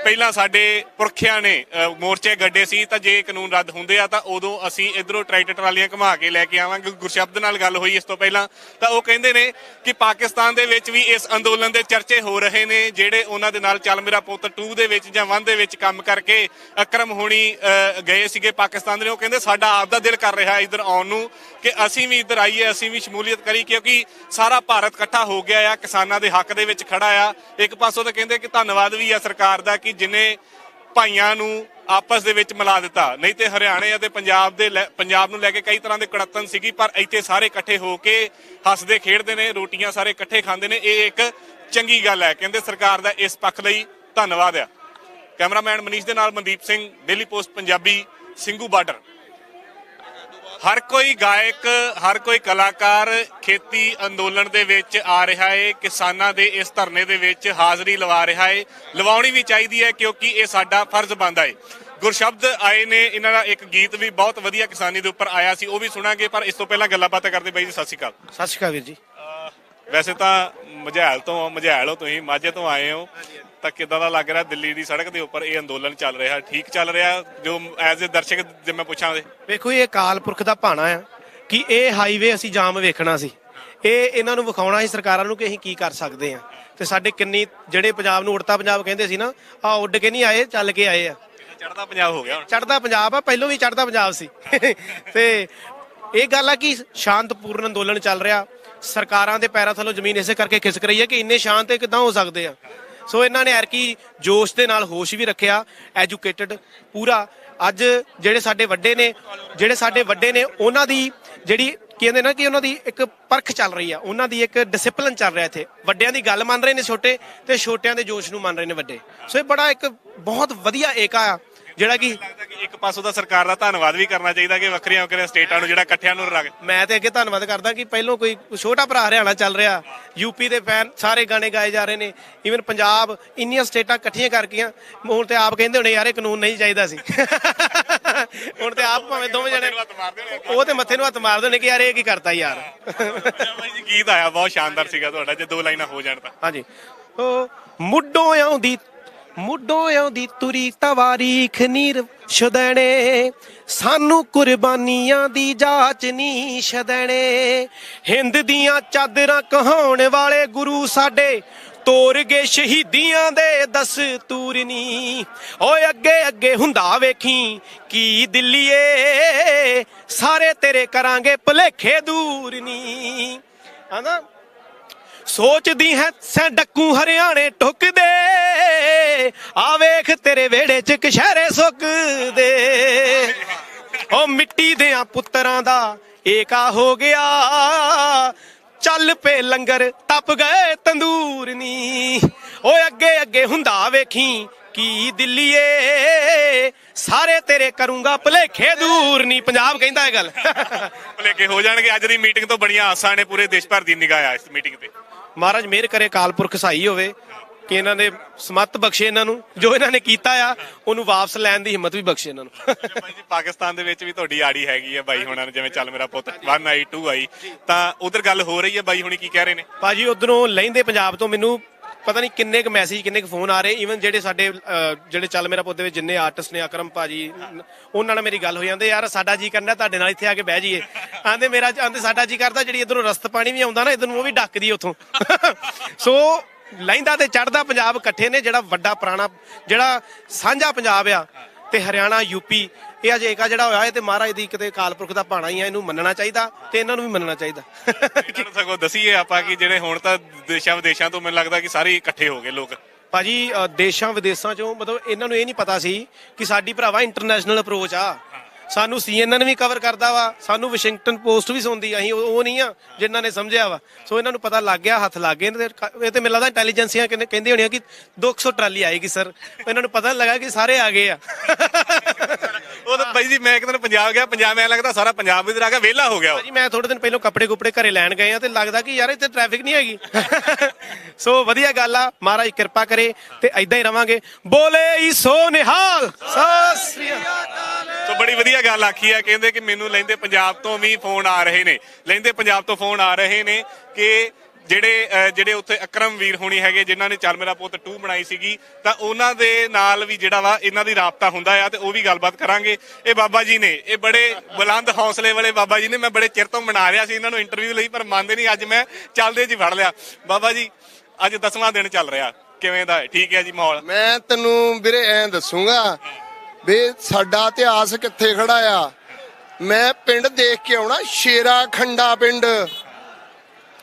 ਪਹਿਲਾਂ ਸਾਡੇ ਪੁਰਖਿਆਂ ਨੇ ਮੋਰਚੇ ਗੱਡੇ ਸੀ, ਤਾਂ ਜੇ ਕਾਨੂੰਨ ਰੱਦ ਹੁੰਦੇ ਆ, ਤਾਂ ਉਦੋਂ ਅਸੀਂ ਇਧਰੋਂ ਟਰੈਕਟਰ ਟਰਾਲੀਆਂ ਘੁਮਾ ਕੇ ਲੈ ਕੇ ਆਵਾਂਗੇ। ਗੁਰਸ਼ਬਦ ਨਾਲ ਗੱਲ ਹੋਈ ਇਸ ਤੋਂ ਪਹਿਲਾਂ। ਤਾਂ ਉਹ ਕਹਿੰਦੇ ਨੇ ਕਿ ਪਾਕਿਸਤਾਨ ਦੇ ਵਿੱਚ ਵੀ ਇਸ ਅੰਦੋਲਨ ਦੇ ਚਰਚੇ ਹੋ ਰਹੇ ਨੇ, ਜਿਹੜੇ ਉਹਨਾਂ ਦੇ ਨਾਲ ਚੱਲ ਮੇਰਾ ਪੁੱਤ 2 ਦੇ ਵਿੱਚ ਜਾਂ 1 ਦੇ ਵਿੱਚ ਕੰਮ ਕਰਕੇ ਅਕਰਮ ਹੋਣੀ ਗਏ ਸੀਗੇ ਪਾਕਿਸਤਾਨ ਦੇ। ਉਹ ਕਹਿੰਦੇ, ਸਾਡਾ ਆਪ ਦਾ ਦਿਲ ਕਰ ਰਿਹਾ ਇੱਧਰ ਆਉਣ ਨੂੰ ਕਿ ਅਸੀਂ ਵੀ ਇੱਧਰ ਆਈਏ, ਅਸੀਂ ਵੀ ਸ਼ਮੂਲੀਅਤ ਕਰੀ, ਕਿਉਂਕਿ ਸਾਰਾ ਭਾਰਤ ਇਕੱਠਾ ਹੋ ਗਿਆ ਆ, ਕਿਸਾਨਾਂ ਦੇ ਹੱਕ ਦੇ ਵਿੱਚ ਖੜਾ ਆ। ਇੱਕ ਪਾਸੋਂ ਤਾਂ ਕਹਿੰਦੇ ਕਿ ਧੰਨਵਾਦ ਵੀ ਆ ਸਰਕਾਰ ਦਾ ਕਿ ਜਿਨੇ ਭਾਈਆਂ ਨੂੰ ਆਪਸ ਦੇ ਵਿੱਚ ਮਿਲਾ ਦਿੱਤਾ। ਨਹੀਂ ਤੇ ਹਰਿਆਣੇ ਅਤੇ ਪੰਜਾਬ ਦੇ ਲੈ- ਪੰਜਾਬ ਨੂੰ ਲੈ ਕੇ ਕਈ ਤਰ੍ਹਾਂ ਦੇ ਕੜਤਨ ਸੀਗੀ, ਪਰ ਇੱਥੇ ਸਾਰੇ ਇਕੱਠੇ ਹੋ ਕੇ ਹੱਸਦੇ ਖੇਡਦੇ ਨੇ, ਰੋਟੀਆਂ ਸਾਰੇ ਇਕੱਠੇ ਖਾਂਦੇ ਨੇ। ਇਹ ਇੱਕ ਚੰਗੀ ਗੱਲ ਹੈ। ਕਹਿੰਦੇ ਸਰਕਾਰ ਦਾ ਇਸ ਪੱਖ ਲਈ ਧੰਨਵਾਦ ਆ। ਕੈਮਰਾਮੈਨ ਮਨੀਸ਼ ਦੇ ਨਾਲ Mandeep Singh, daily post Punjabi, Singhu border. ਹਰ ਕੋਈ ਗਾਇਕ ਹਰ ਕੋਈ ਕਲਾਕਾਰ ਖੇਤੀ ਅੰਦੋਲਨ ਦੇ ਵਿੱਚ ਆ ਰਿਹਾ ਹੈ ਕਿਸਾਨਾਂ ਦੇ ਇਸ ਧਰਨੇ ਦੇ ਵਿੱਚ ਹਾਜ਼ਰੀ ਲਵਾ ਰਿਹਾ ਹੈ ਲਵਾਉਣੀ ਵੀ ਚਾਹੀਦੀ ਹੈ ਕਿਉਂਕਿ ਇਹ ਸਾਡਾ ਫਰਜ਼ ਬਣਦਾ ਹੈ ਗੁਰਸ਼ਬਦ ਆਏ ਨੇ ਇਹਨਾਂ ਦਾ ਇੱਕ ਗੀਤ ਵੀ ਬਹੁਤ ਵਧੀਆ ਕਿਸਾਨੀ ਦੇ ਉੱਪਰ ਆਇਆ ਸੀ ਉਹ ਵੀ ਸੁਣਾਂਗੇ ਪਰ ਇਸ ਤੋਂ ਪਹਿਲਾਂ ਗੱਲਾਂ ਬਾਤਾਂ ਕਰਦੇ ਬਾਈ ਜੀ ਸਤਿ ਸ਼੍ਰੀ ਅਕਾਲ। ਸਤਿ ਸ਼੍ਰੀ ਅਕਾਲ ਵੀਰ ਜੀ। ਵੈਸੇ ਤਾਂ ਮਝੈਲ ਤੋਂ ਮਝੈਲ ਹੋ ਤੁਸੀਂ ਮਾਝੇ ਤੋਂ ਆਏ ਹੋ। ਤਾਂ ਕਿਦਾਂ ਦਾ ਲੱਗ ਰਿਹਾ ਦਿੱਲੀ ਦੀ ਸੜਕ ਦੇ ਉੱਪਰ ਇਹ ਅੰਦੋਲਨ ਚੱਲ ਰਿਹਾ? ਠੀਕ ਚੱਲ ਰਿਹਾ? ਜੋ ਐਜ਼ ਅ ਦਰਸ਼ਕ ਜੇ ਮੈਂ ਪੁੱਛਾਂ ਤੇ। ਵੇਖੋ ਇਹ ਅਕਾਲ ਪੁਰਖ ਦਾ ਭਾਣਾ ਆ ਕਿ ਇਹ ਹਾਈਵੇ ਅਸੀਂ ਜਾਮ ਵੇਖਣਾ ਸੀ। ਇਹ ਇਹਨਾਂ ਨੂੰ ਵਿਖਾਉਣਾ ਸੀ ਸਰਕਾਰਾਂ ਨੂੰ ਕਿ ਅਸੀਂ ਕੀ ਕਰ ਸਕਦੇ ਆ ਤੇ ਸਾਡੇ ਕਿੰਨੀ ਜਿਹੜੇ ਪੰਜਾਬ ਨੂੰ ਉੜਤਾ ਪੰਜਾਬ ਕਹਿੰਦੇ ਸੀ ਨਾ ਆ ਉੱਡ ਕੇ ਨਹੀਂ ਆਏ ਚੱਲ ਕੇ ਆਏ ਆ। ਚੜਦਾ ਪੰਜਾਬ ਹੋ ਗਿਆ ਚੜਦਾ ਪੰਜਾਬ ਆ ਪਹਿਲਾਂ ਵੀ ਚੜਦਾ ਪੰਜਾਬ ਸੀ। ਤੇ ਇਹ ਗੱਲ ਆ ਕਿ ਸ਼ਾਂਤਪੂਰਨ ਅੰਦੋਲਨ ਚੱਲ ਰਿਹਾ। ਸਰਕਾਰਾਂ ਦੇ ਪੈਰਾਂ ਥੱਲੋਂ ਜ਼ਮੀਨ ਇਸੇ ਕਰਕੇ ਖਿਸਕ ਰਹੀ ਹੈ ਕਿ ਇੰਨੇ ਸ਼ਾਂਤ ਇਹ ਕਿਦਾਂ ਹੋ ਸਕਦੇ ਆ? ਸੋ ਇਹਨਾਂ ਨੇ ਐਰਕੀ ਜੋਸ਼ ਦੇ ਨਾਲ ਹੋਸ਼ ਵੀ ਰੱਖਿਆ ਐਜੂਕੇਟਡ ਪੂਰਾ। ਅੱਜ ਜਿਹੜੇ ਸਾਡੇ ਵੱਡੇ ਨੇ, ਜਿਹੜੇ ਸਾਡੇ ਵੱਡੇ ਨੇ, ਉਹਨਾਂ ਦੀ ਜਿਹੜੀ ਕਹਿੰਦੇ ਨਾ ਕਿ ਉਹਨਾਂ ਦੀ ਇੱਕ ਪਰਖ ਚੱਲ ਰਹੀ ਆ। ਉਹਨਾਂ ਦੀ ਇੱਕ ਡਿਸਪਲਿਨ ਚੱਲ ਰਿਹਾ ਇੱਥੇ। ਵੱਡਿਆਂ ਦੀ ਗੱਲ ਮੰਨ ਰਹੇ ਨੇ ਛੋਟੇ ਤੇ ਛੋਟਿਆਂ ਦੇ ਜੋਸ਼ ਨੂੰ ਮੰਨ ਰਹੇ ਨੇ ਵੱਡੇ। ਸੋ ਇਹ ਬੜਾ ਇੱਕ ਬਹੁਤ ਵਧੀਆ ਏਕਾ ਆ। ਜਿਹੜਾ ਕਿ ਲੱਗਦਾ ਕਿ ਇੱਕ ਪਾਸੋਂ ਤਾਂ ਸਰਕਾਰ ਦਾ ਧੰਨਵਾਦ ਵੀ ਕਰਨਾ ਚਾਹੀਦਾ ਕਿ ਵੱਖਰੀਆਂ ਵੱਖਰੀਆਂ ਸਟੇਟਾਂ ਨੂੰ ਜਿਹੜਾ ਇਕੱਠਿਆਂ ਨੂੰ ਰੱਖ ਮੈਂ ਤੇ ਅੱਗੇ ਧੰਨਵਾਦ ਕਰਦਾ ਕਿ ਪਹਿਲੋਂ ਕੋਈ ਛੋਟਾ ਭਰਾ ਹਰਿਆਣਾ ਚੱਲ ਰਿਹਾ। ਯੂਪੀ ਦੇ ਫੈਨ ਸਾਰੇ ਗਾਣੇ ਗਾਏ ਜਾ ਰਹੇ ਨੇ। ਈਵਨ ਪੰਜਾਬ ਇੰਨੀਆਂ ਸਟੇਟਾਂ ਇਕੱਠੀਆਂ ਕਰ ਗਈਆਂ ਹੁਣ ਤੇ ਆਪ ਕਹਿੰਦੇ ਹੋਣੇ ਯਾਰ ਇਹ ਕਾਨੂੰਨ ਨਹੀਂ ਚਾਹੀਦਾ ਸੀ। ਹੁਣ ਤੇ ਆਪ ਭਾਵੇਂ ਦੋਵੇਂ ਜਣੇ ਉਹ ਤੇ ਮੱਥੇ ਨੂੰ ਹੱਥ ਮਾਰ ਦੇਣੇ ਕਿ ਯਾਰ ਇਹ ਕੀ ਕਰਤਾ ਯਾਰ? ਬਾਈ ਜੀ ਗੀਤ ਆਇਆ ਬਹੁਤ ਸ਼ਾਨਦਾਰ ਸੀਗਾ ਤੁਹਾਡਾ ਜੇ ਦੋ ਲਾਈਨਾਂ ਹੋ ਜਾਣ ਤਾਂ। ਹਾਂਜੀ। ਉਹ ਮੁੱਢੋਂ ਆਉਂਦੀ ਮੁੱਢੋਂ ਆਉਂਦੀ ਤੁਰੀ ਤਵਾਰੀਖ ਨੀਰ ਸ਼ਦਣੇ ਸਾਨੂੰ ਕੁਰਬਾਨੀਆਂ ਦੀ ਜਾਚ ਨੀ ਛਦਣੇ। ਹਿੰਦ ਦੀਆਂ ਚਾਦਰਾਂ ਕਹਾਉਣ ਵਾਲੇ ਗੁਰੂ ਸਾਡੇ, ਤੋਰ ਗਏ ਸ਼ਹੀਦੀਆਂ ਦੇ ਦਸਤੂਰ ਨੀ ਓਏ ਅੱਗੇ ਅੱਗੇ ਹੁੰਦਾ ਵੇਖੀ ਕੀ ਦਿੱਲੀਏ, ਸਾਰੇ ਤੇਰੇ ਕਰਾਂਗੇ ਭਲੇਖੇ ਦੂਰ ਨੀ ਆਂਦਾ ਸੋਚਦੀ ਹੈ, ਸੈਂ ਡੱਕੂ ਹਰਿਆਣੇ ਟੁੱਕਦੇ ਆ ਵੇਖ ਤੇਰੇ ਵਿਹੜੇ ਚ ਕਸ਼ਹਿਰੇ ਸੁੱਕਦੇ। ਓ ਮਿੱਟੀ ਦੇਆਂ ਪੁੱਤਰਾਂ ਦਾ ਏਕਾ ਹੋ ਗਿਆ। ਚੱਲ ਪੇ ਲੰਗਰ ਟੱਪ ਗਏ ਤੰਦੂਰ ਨੀ। ਓਏ ਅੱਗੇ ਅੱਗੇ ਹੁੰਦਾ ਵੇਖੀ ਕੀ ਦਿੱਲੀਏ। ਸਾਰੇ ਤੇਰੇ ਕਰੂੰਗਾ ਭਲੇਖੇ ਦੂਰ ਨੀ। ਪੰਜਾਬ ਕਹਿੰਦਾ ਇਹ ਗੱਲ। ਭਲੇਖੇ ਹੋ ਜਾਣਗੇ। ਅੱਜ ਦੀ ਮੀਟਿੰਗ ਤੋਂ ਬੜੀਆਂ ਆਸਾਂ ਨੇ ਪੂਰੇ ਦੇਸ਼ ਭਰ ਦੀ ਨਿਗਾਹ ਆ ਇਸ ਮੀਟਿੰਗ ਤੇ। ਮਹਾਰਾਜ ਮਿਹਰ ਕਰੇ ਕਾਲਪੁਰਖ ਸਹਾਈ ਹੋਵੇ ਕਿ ਇਹਨਾਂ ਨੇ ਸਮੱਤ ਬਖਸ਼ੇ ਇਹਨਾਂ ਨੂੰ ਜੋ ਇਹਨਾਂ ਨੇ ਕੀਤਾ ਆ ਉਹਨੂੰ ਵਾਪਸ ਲੈਣ ਦੀ ਹਿੰਮਤ ਵੀ ਬਖਸ਼ੇ ਇਹਨਾਂ ਨੂੰ। ਬਾਈ ਜੀ ਪਾਕਿਸਤਾਨ ਦੇ ਵਿੱਚ ਵੀ ਤੁਹਾਡੀ ਆੜੀ ਹੈਗੀ ਹੈ ਬਾਈ ਹੁਣਾਂ ਨੇ ਜਿਵੇਂ ਚੱਲ ਮੇਰਾ ਪੁੱਤ 1 ਆਈ 2 ਆਈ। ਤਾਂ ਉਧਰ ਗੱਲ ਹੋ ਰਹੀ ਹੈ ਬਾਈ ਹੁਣੀ ਕੀ ਕਹਿ ਰਹੇ ਨੇ? ਭਾਜੀ ਉਧਰੋਂ ਲਹਿੰਦੇ ਪੰਜਾਬ ਤੋਂ ਮੈਨੂੰ ਪਤਾ ਨਹੀਂ ਕਿੰਨੇ ਕੁ ਮੈਸੇਜ ਕਿੰਨੇ ਕੁ ਫੋਨ ਆ ਰਹੇ ਈਵਨ ਜਿਹੜੇ ਸਾਡੇ ਅਹ, ਜਿਹੜੇ ਚੱਲ ਮੇਰਾ ਪੁੱਤ ਦੇ ਵਿੱਚ ਜਿੰਨੇ ਆਰਟਿਸਟ ਨੇ ਅਕਰਮ ਭਾਜੀ ਉਹਨਾਂ ਨਾਲ ਮੇਰੀ ਗੱਲ ਹੋ ਜਾਂਦੇ ਯਾਰ ਸਾਡਾ ਜੀ ਕਰਨਾ ਤੁਹਾਡੇ ਨਾਲ ਇੱਥੇ ਆ ਕੇ ਬਹਿ ਜਾਈਏ। ਆਂਦੇ ਮੇਰਾ ਆਂਦੇ ਸਾਡਾ ਜੀ ਕਰਦਾ ਜਿਹੜੀ ਇਧਰੋਂ ਰਸਤ ਪਾਣੀ ਵੀ ਆਉਂਦਾ ਨਾ ਇਧਰ ਨੂੰ ਉਹ ਵੀ ਡੱਕਦੀ ਉਥੋਂ। ਸੋ ਲਹਿੰਦਾ ਤੇ ਚੜਦਾ ਪੰਜਾਬ ਇਕੱਠੇ ਨੇ ਜਿਹੜਾ ਵੱਡਾ ਪੁਰਾਣਾ ਜਿਹੜਾ ਸਾਂਝਾ ਪੰਜਾਬ ਆ ਤੇ ਹਰਿਆਣਾ ਯੂਪੀ ਇਹ ਅਜੇ ਏਕਾ ਜਿਹੜਾ ਹੋਇਆ ਇਹ ਤੇ ਮਹਾਰਾਜ ਦੀ ਕਿਤੇ ਕਾਲਪੁਰਖ ਦਾ ਭਾਣਾ ਹੀ ਆ ਇਹਨੂੰ ਮੰਨਣਾ ਚਾਹੀਦਾ ਤੇ ਇਹਨਾਂ ਨੂੰ ਵੀ ਮੰਨਣਾ ਚਾਹੀਦਾ। ਇਹਨਾਂ ਨੂੰ ਸਗੋਂ ਦਸੀਏ ਆਪਾਂ ਕਿ ਜਿਹੜੇ ਹੁਣ ਤਾਂ ਦੇਸ਼ਾਂ ਵਿਦੇਸ਼ਾਂ ਤੋਂ ਮੈਨੂੰ ਲੱਗਦਾ ਕਿ ਸਾਰੇ ਇਕੱਠੇ ਹੋ ਗਏ ਲੋਕ। ਭਾਜੀ ਦੇਸ਼ਾਂ ਵਿਦੇਸ਼ਾਂ ਚੋਂ ਮਤਲਬ ਇਹਨਾਂ ਨੂੰ ਇਹ ਨਹੀਂ ਪਤਾ ਸੀ ਕਿ ਸਾਡੀ ਭਰਾਵਾ ਇੰਟਰਨੈਸ਼ਨਲ ਅਪਰੋਚ ਆ। ਸਾਨੂੰ ਸੀਐਨਐਨ ਵੀ ਕਵਰ ਕਰਦਾ ਵਾ ਸਾਨੂੰ ਵਾਸ਼ਿੰਗਟਨ ਪੋਸਟ ਵੀ ਸੁਣਦੀ ਅਸੀਂ ਉਹ ਨਹੀਂ ਆ ਜਿਨ੍ਹਾਂ ਨੇ ਸਮਝਿਆ ਵਾ। ਸੋ ਇਹਨਾਂ ਨੂੰ ਪਤਾ ਲੱਗ ਗਿਆ ਹੱਥ ਲੱਗ ਗਏ ਇਹ ਤੇ ਮੈਨੂੰ ਲੱਗਦਾ ਇੰਟੈਲੀਜੈਂਸੀਆਂ ਕਹਿੰਦੇ ਹੋਣੀਆਂ ਕਿ 200 ਟਰਾਲੀ ਆਏਗੀ ਸਰ ਇਹਨਾਂ ਨੂੰ ਪਤਾ ਲੱਗਾ ਕਿ ਸਾਰੇ ਆ ਗਏ ਆ। ਬਾਈ ਜੀ ਮੈਂ ਇੱਕ ਦਿਨ ਪੰਜਾਬ ਗਿਆ ਪੰਜਾਬ ਐ ਲੱਗਦਾ ਸਾਰਾ ਪੰਜਾਬ ਇਧਰ ਆ ਗਿਆ ਵਿਹਲਾ ਹੋ ਗਿਆ ਉਹ। ਭਾਜੀ ਮੈਂ ਥੋੜੇ ਦਿਨ ਪਹਿਲਾਂ ਕੱਪੜੇ ਕੁਪੜੇ ਘਰੇ ਲੈਣ ਗਏ ਆ ਤੇ ਲੱਗਦਾ ਕਿ ਯਾਰ ਇੱਥੇ ਟ੍ਰੈਫਿਕ ਨਹੀਂ ਹੈਗੀ। ਸੋ ਵਧੀਆ ਗੱਲ ਆ ਮਹਾਰਾਜ ਕਿਰਪਾ ਕਰੇ ਤੇ ਐਦਾਂ ਹੀ ਰਵਾਂਗੇ। ਬੋਲੇ ਈ ਸੋ ਨਿਹਾਲ ਸਤਿ ਸ੍ਰੀ ਅਕਾਲ। ਸੋ ਬੜੀ ਵਧੀਆ ਗੱਲ ਆਖੀ ਹੈ ਕਹਿੰਦੇ ਕਿ ਮੈਨੂੰ ਲੈਂਦੇ ਪੰਜਾਬ ਤੋਂ ਵੀ ਫੋਨ ਆ ਰਹੇ ਨੇ। ਲੈਂਦੇ ਪੰਜਾਬ ਤੋਂ ਫੋਨ ਆ ਰਹੇ ਨੇ ਕਿ ਜਿਹੜੇ ਜਿਹੜੇ ਉੱਥੇ ਅਕਰਮ ਵੀਰ ਹੋਣੀ ਹੈਗੇ, ਜਿਨ੍ਹਾਂ ਨੇ ਚੱਲ ਮੇਰਾ ਪੁੱਤ 2 ਬਣਾਈ ਸੀਗੀ, ਤਾਂ ਉਹਨਾਂ ਦੇ ਨਾਲ ਵੀ ਜਿਹੜਾ ਵਾ ਇਹਨਾਂ ਦੀ ਰਾਬਤਾ ਹੁੰਦਾ ਆ ਤੇ ਉਹ ਵੀ ਗੱਲਬਾਤ ਕਰਾਂਗੇ। ਇਹ ਬਾਬਾ ਜੀ ਨੇ, ਇਹ ਬੜੇ ਬੁਲੰਦ ਹੌਸਲੇ ਵਾਲੇ ਬਾਬਾ ਜੀ ਨੇ, ਮੈਂ ਬੜੇ ਚਿਰ ਤੋਂ ਬਣਾ ਰਿਹਾ ਸੀ ਇਹਨਾਂ ਨੂੰ ਇੰਟਰਵਿਊ ਲਈ, ਪਰ ਮੰਨਦੇ ਨਹੀਂ, ਅੱਜ ਮੈਂ ਚੱਲਦੇ ਜੀ ਫੜ ਲਿਆ। ਬਾਬਾ ਜੀ, ਅੱਜ 10ਵਾਂ ਦਿਨ ਚੱਲ ਰਿਹਾ। ਕਿਵੇਂ ਦਾ ਹੈ? ਠੀਕ ਹੈ ਜੀ ਮਾਹੌਲ? ਮੈਂ ਤੈਨੂੰ ਵੀਰੇ ਐਂ ਦੱਸੂਗਾ ਵੀ ਸਾਡਾ ਇਤਿਹਾਸ ਕਿੱਥੇ ਖੜਾ ਆ? ਮੈਂ ਪਿੰਡ ਦੇਖ ਕੇ ਆਉਣਾ ਸ਼ੇਰਾ ਖੰਡਾ ਪਿੰਡ।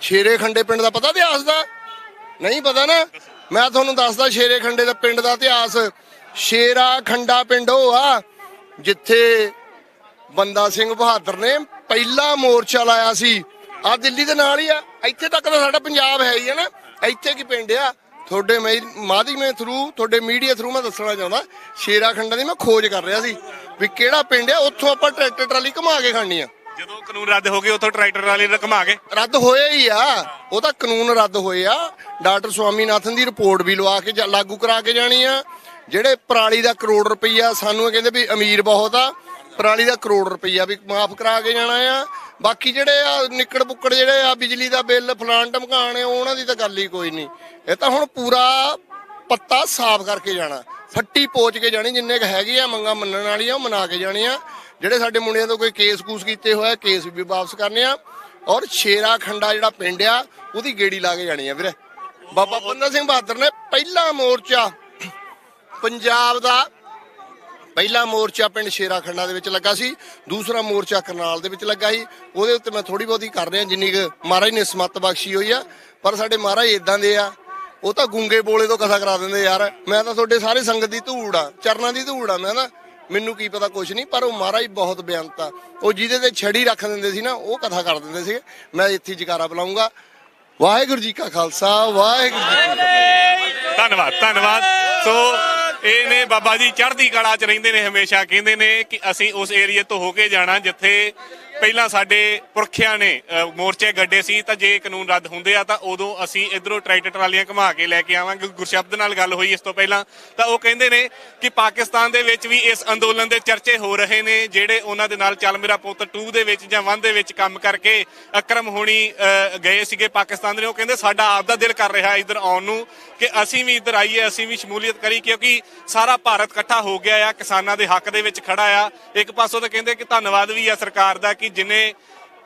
ਸ਼ੇਰੇ ਖੰਡੇ ਪਿੰਡ ਦਾ ਪਤਾ ਇਤਿਹਾਸ ਦਾ? ਨਹੀਂ ਪਤਾ ਨਾ? ਮੈਂ ਤੁਹਾਨੂੰ ਦੱਸਦਾ ਸ਼ੇਰੇ ਖੰਡੇ ਦਾ ਪਿੰਡ ਦਾ ਇਤਿਹਾਸ। ਸ਼ੇਰਾ ਖੰਡਾ ਪਿੰਡ ਉਹ ਆ, ਜਿੱਥੇ ਬੰਦਾ ਸਿੰਘ ਬਹਾਦਰ ਨੇ ਪਹਿਲਾ ਮੋਰਚਾ ਲਾਇਆ ਸੀ। ਆ ਦਿੱਲੀ ਦੇ ਨਾਲ ਹੀ ਆ। ਇੱਥੇ ਤੱਕ ਤਾਂ ਸਾਡਾ ਪੰਜਾਬ ਹੈ ਹੀ ਹੈ ਨਾ। ਇੱਥੇ ਕੀ ਪਿੰਡ ਆ? ਤੁਹਾਡੇ ਮਾਧਿਅਮ ਥਰੂ ਤੁਹਾਡੇ ਮੀਡੀਆ ਥਰੂ ਮੈਂ ਦੱਸਣਾ ਚਾਹੁੰਦਾ ਸ਼ੇਰਾ ਖੰਡਾ ਦੀ ਮੈਂ ਖੋਜ ਕਰ ਰਿਹਾ ਸੀ ਵੀ ਕਿਹੜਾ ਪਿੰਡ ਆ? ਉੱਥੋਂ ਆਪਾਂ ਟਰੈਕਟਰ ਟਰਾਲੀ ਘੁਮਾ ਕੇ ਖਾਣੀ ਆ। ਜਦੋਂ ਕਾਨੂੰਨ ਰੱਦ ਹੋ ਗਏ, ਉੱਥੋਂ ਟਰੈਕਟਰ ਵਾਲੇ ਰਕਮਾ ਕੇ। ਰੱਦ ਹੋਇਆ ਹੀ ਆ। ਉਹ ਤਾਂ ਕਾਨੂੰਨ ਰੱਦ ਹੋਏ ਆ। ਡਾਕਟਰ ਸਵਾਮੀਨਾਥਨ ਦੀ ਰਿਪੋਰਟ ਵੀ ਲਵਾ ਕੇ ਜਾ- ਲਾਗੂ ਕਰਾ ਕੇ ਜਾਣੀ ਆ। ਜਿਹੜੇ ਪਰਾਲੀ ਦਾ ਕਰੋੜ ਰੁਪਈਆ ਸਾਨੂੰ ਇਹ ਕਹਿੰਦੇ ਵੀ ਅਮੀਰ ਬਹੁਤ ਆ, ਪਰਾਲੀ ਦਾ ਕਰੋੜ ਰੁਪਈਆ ਵੀ ਮਾਫ ਕਰਾ ਕੇ ਜਾਣਾ ਆ। ਬਾਕੀ ਜਿਹੜੇ ਆ ਨਿੱਕੜ ਬੁੱਕੜ ਜਿਹੜੇ ਆ, ਬਿਜਲੀ ਦਾ ਬਿੱਲ ਫਲਾਣ ਟਮਕਾਣ ਉਹਨਾਂ ਦੀ ਤਾਂ ਗੱਲ ਹੀ ਕੋਈ ਨਹੀਂ। ਇਹ ਤਾਂ ਹੁਣ ਪੂਰਾ ਪੱਤਾ ਸਾਫ਼ ਕਰਕੇ ਜਾਣਾ। ਫੱਟੀ ਪੋਚ ਕੇ ਜਾਣੀ, ਜਿੰਨੇ ਕ ਹੈਗੇ ਆ, ਮੰਗਾ ਮੰਨਣ ਵਾਲੀਆਂ, ਉਹ ਮਨਾ ਕੇ ਜਾਣੀਆਂ। ਜਿਹੜੇ ਸਾਡੇ ਮੁੰਡਿਆਂ ਤੋਂ ਕੋਈ ਕੇਸ ਕੂਸ ਕੀਤੇ ਹੋਇਆ, ਕੇਸ ਵੀ ਵਾਪਸ ਕਰਨੇ ਆ। ਔਰ ਸ਼ੇਰਾ ਖੰਡਾ ਜਿਹੜਾ ਪਿੰਡ ਆ, ਉਹਦੀ ਗੇੜੀ ਲਾ ਕੇ ਜਾਣੀ ਆ ਵੀਰੇ। ਬਾਬਾ ਬੰਦਾ ਸਿੰਘ ਬਹਾਦਰ ਨੇ ਪਹਿਲਾ ਮੋਰਚਾ ਪੰਜਾਬ ਦਾ, ਪਹਿਲਾ ਮੋਰਚਾ ਪਿੰਡ ਸ਼ੇਰਾ ਖੰਡਾ ਦੇ ਵਿੱਚ ਲੱਗਾ ਸੀ। ਦੂਸਰਾ ਮੋਰਚਾ ਕਰਨਾਲ ਦੇ ਵਿੱਚ ਲੱਗਾ ਸੀ। ਉਹਦੇ ਉੱਤੇ ਮੈਂ ਥੋੜੀ ਬਹੁਤੀ ਕਰ ਰਿਹਾ, ਜਿੰਨੀ ਕੁ ਮਹਾਰਾਜ ਨੇ ਸਮੱਤ ਬਖਸ਼ੀ ਹੋਈ ਆ। ਪਰ ਸਾਡੇ ਮਹਾਰਾਜ ਇਦਾਂ ਦੇ ਆ, ਉਹ ਤਾਂ ਗੁੰਗੇ ਬੋਲੇ ਤੋਂ ਕਥਾ ਕਰਾ ਦਿੰਦੇ ਯਾਰ। ਮੈਂ ਤਾਂ ਤੁਹਾਡੇ ਸਾਰੇ ਸੰਗਤ ਦੀ ਧੂੜ ਆ, ਚਰਨਾਂ ਦੀ ਧੂੜ ਆ, ਮੈਂ ਨਾ ਮੈਨੂੰ ਕੀ ਪਤਾ, ਕੁਛ ਨਹੀਂ, ਪਰ ਉਹ ਮਹਾਰਾਜ ਬਹੁਤ ਬਿਆਨਤ ਉਹ ਜਿਹਦੇ ਤੇ ਛੜੀ ਰੱਖ ਦਿੰਦੇ ਸੀ ਨਾ, ਉਹ ਕਥਾ ਕਰ ਦਿੰਦੇ ਸੀ ਮੈਂ ਇੱਥੇ ਜਕਾਰਾ ਬੁਲਾਉਂਗਾ। ਵਾਹਿਗੁਰੂ ਜੀ ਕਾ ਖਾਲਸਾ, ਵਾਹਿਗੁਰੂ ਜੀ ਕੀ ਫਤਿਹ। ਧੰਨਵਾਦ ਧੰਨਵਾਦ। ਸੋ, ਇਹ ਨੇ ਬਾਬਾ ਜੀ ਚੜ੍ਹਦੀ ਕਲਾ 'ਚ ਰਹਿੰਦੇ ਨੇ ਹਮੇਸ਼ਾ। ਕਹਿੰਦੇ ਨੇ ਕਿ ਅਸੀਂ ਉਸ ਏਰੀਏ ਤੋਂ ਹੋ ਕੇ ਜਾਣਾ, ਜਿੱਥੇ ਪਹਿਲਾਂ ਸਾਡੇ ਪੁਰਖਿਆਂ ਨੇ ਮੋਰਚੇ ਗੱਡੇ ਸੀ, ਤਾਂ ਜੇ ਕਾਨੂੰਨ ਰੱਦ ਹੁੰਦੇ ਆ, ਤਾਂ ਉਦੋਂ ਅਸੀਂ ਇਧਰੋਂ ਟਰੈਕਟਰ ਟਰਾਲੀਆਂ ਘੁਮਾ ਕੇ ਲੈ ਕੇ ਆਵਾਂਗੇ। ਗੁਰਸ਼ਬਦ ਨਾਲ ਗੱਲ ਹੋਈ ਇਸ ਤੋਂ ਪਹਿਲਾਂ। ਤਾਂ ਉਹ ਕਹਿੰਦੇ ਨੇ ਕਿ ਪਾਕਿਸਤਾਨ ਦੇ ਵਿੱਚ ਵੀ ਇਸ ਅੰਦੋਲਨ ਦੇ ਚਰਚੇ ਹੋ ਰਹੇ ਨੇ, ਜਿਹੜੇ ਉਹਨਾਂ ਦੇ ਨਾਲ ਚੱਲ ਮੇਰਾ ਪੁੱਤ 2 ਦੇ ਵਿੱਚ ਜਾਂ 1 ਦੇ ਵਿੱਚ ਕੰਮ ਕਰਕੇ ਅਕਰਮ ਹੋਣੀ ਗਏ ਸੀਗੇ ਪਾਕਿਸਤਾਨ ਦੇ। ਉਹ ਕਹਿੰਦੇ, ਸਾਡਾ ਆਪ ਦਾ ਦਿਲ ਕਰ ਰਿਹਾ ਇੱਧਰ ਆਉਣ ਨੂੰ ਕਿ ਅਸੀਂ ਵੀ ਇੱਧਰ ਆਈਏ, ਅਸੀਂ ਵੀ ਸ਼ਮੂਲੀਅਤ ਕਰੀ, ਕਿਉਂਕਿ ਸਾਰਾ ਭਾਰਤ ਇਕੱਠਾ ਹੋ ਗਿਆ ਆ, ਕਿਸਾਨਾਂ ਦੇ ਹੱਕ ਦੇ ਵਿੱਚ ਖੜਾ ਆ। ਇੱਕ ਪਾਸੋਂ ਤਾਂ ਕਹਿੰਦੇ ਕਿ ਧੰਨਵਾਦ ਵੀ ਆ ਸਰਕਾਰ ਦਾ ਕਿ ਜਿਨੇ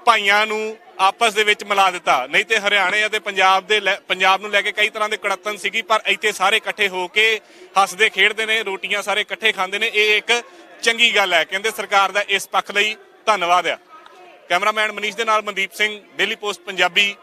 ਭਾਈਆਂ ਨੂੰ ਆਪਸ ਦੇ ਵਿੱਚ ਮਿਲਾ ਦਿੱਤਾ। ਨਹੀਂ ਤੇ ਹਰਿਆਣੇ ਅਤੇ ਪੰਜਾਬ ਦੇ ਲੈ- ਪੰਜਾਬ ਨੂੰ ਲੈ ਕੇ ਕਈ ਤਰ੍ਹਾਂ ਦੇ ਕੜਤਨ ਸੀਗੀ, ਪਰ ਇੱਥੇ ਸਾਰੇ ਇਕੱਠੇ ਹੋ ਕੇ ਹੱਸਦੇ, ਖੇਡਦੇ ਨੇ, ਰੋਟੀਆਂ ਸਾਰੇ ਇਕੱਠੇ ਖਾਂਦੇ ਨੇ। ਇਹ ਇੱਕ ਚੰਗੀ ਗੱਲ ਹੈ। ਕਹਿੰਦੇ ਸਰਕਾਰ ਦਾ ਇਸ ਪੱਖ ਲਈ ਧੰਨਵਾਦ ਆ। ਕੈਮਰਾਮੈਨ ਮਨੀਸ਼ ਦੇ ਨਾਲ ਮਨਦੀਪ ਸਿੰਘ, ਡੇਲੀ ਪੋਸਟ ਪੰਜਾਬੀ।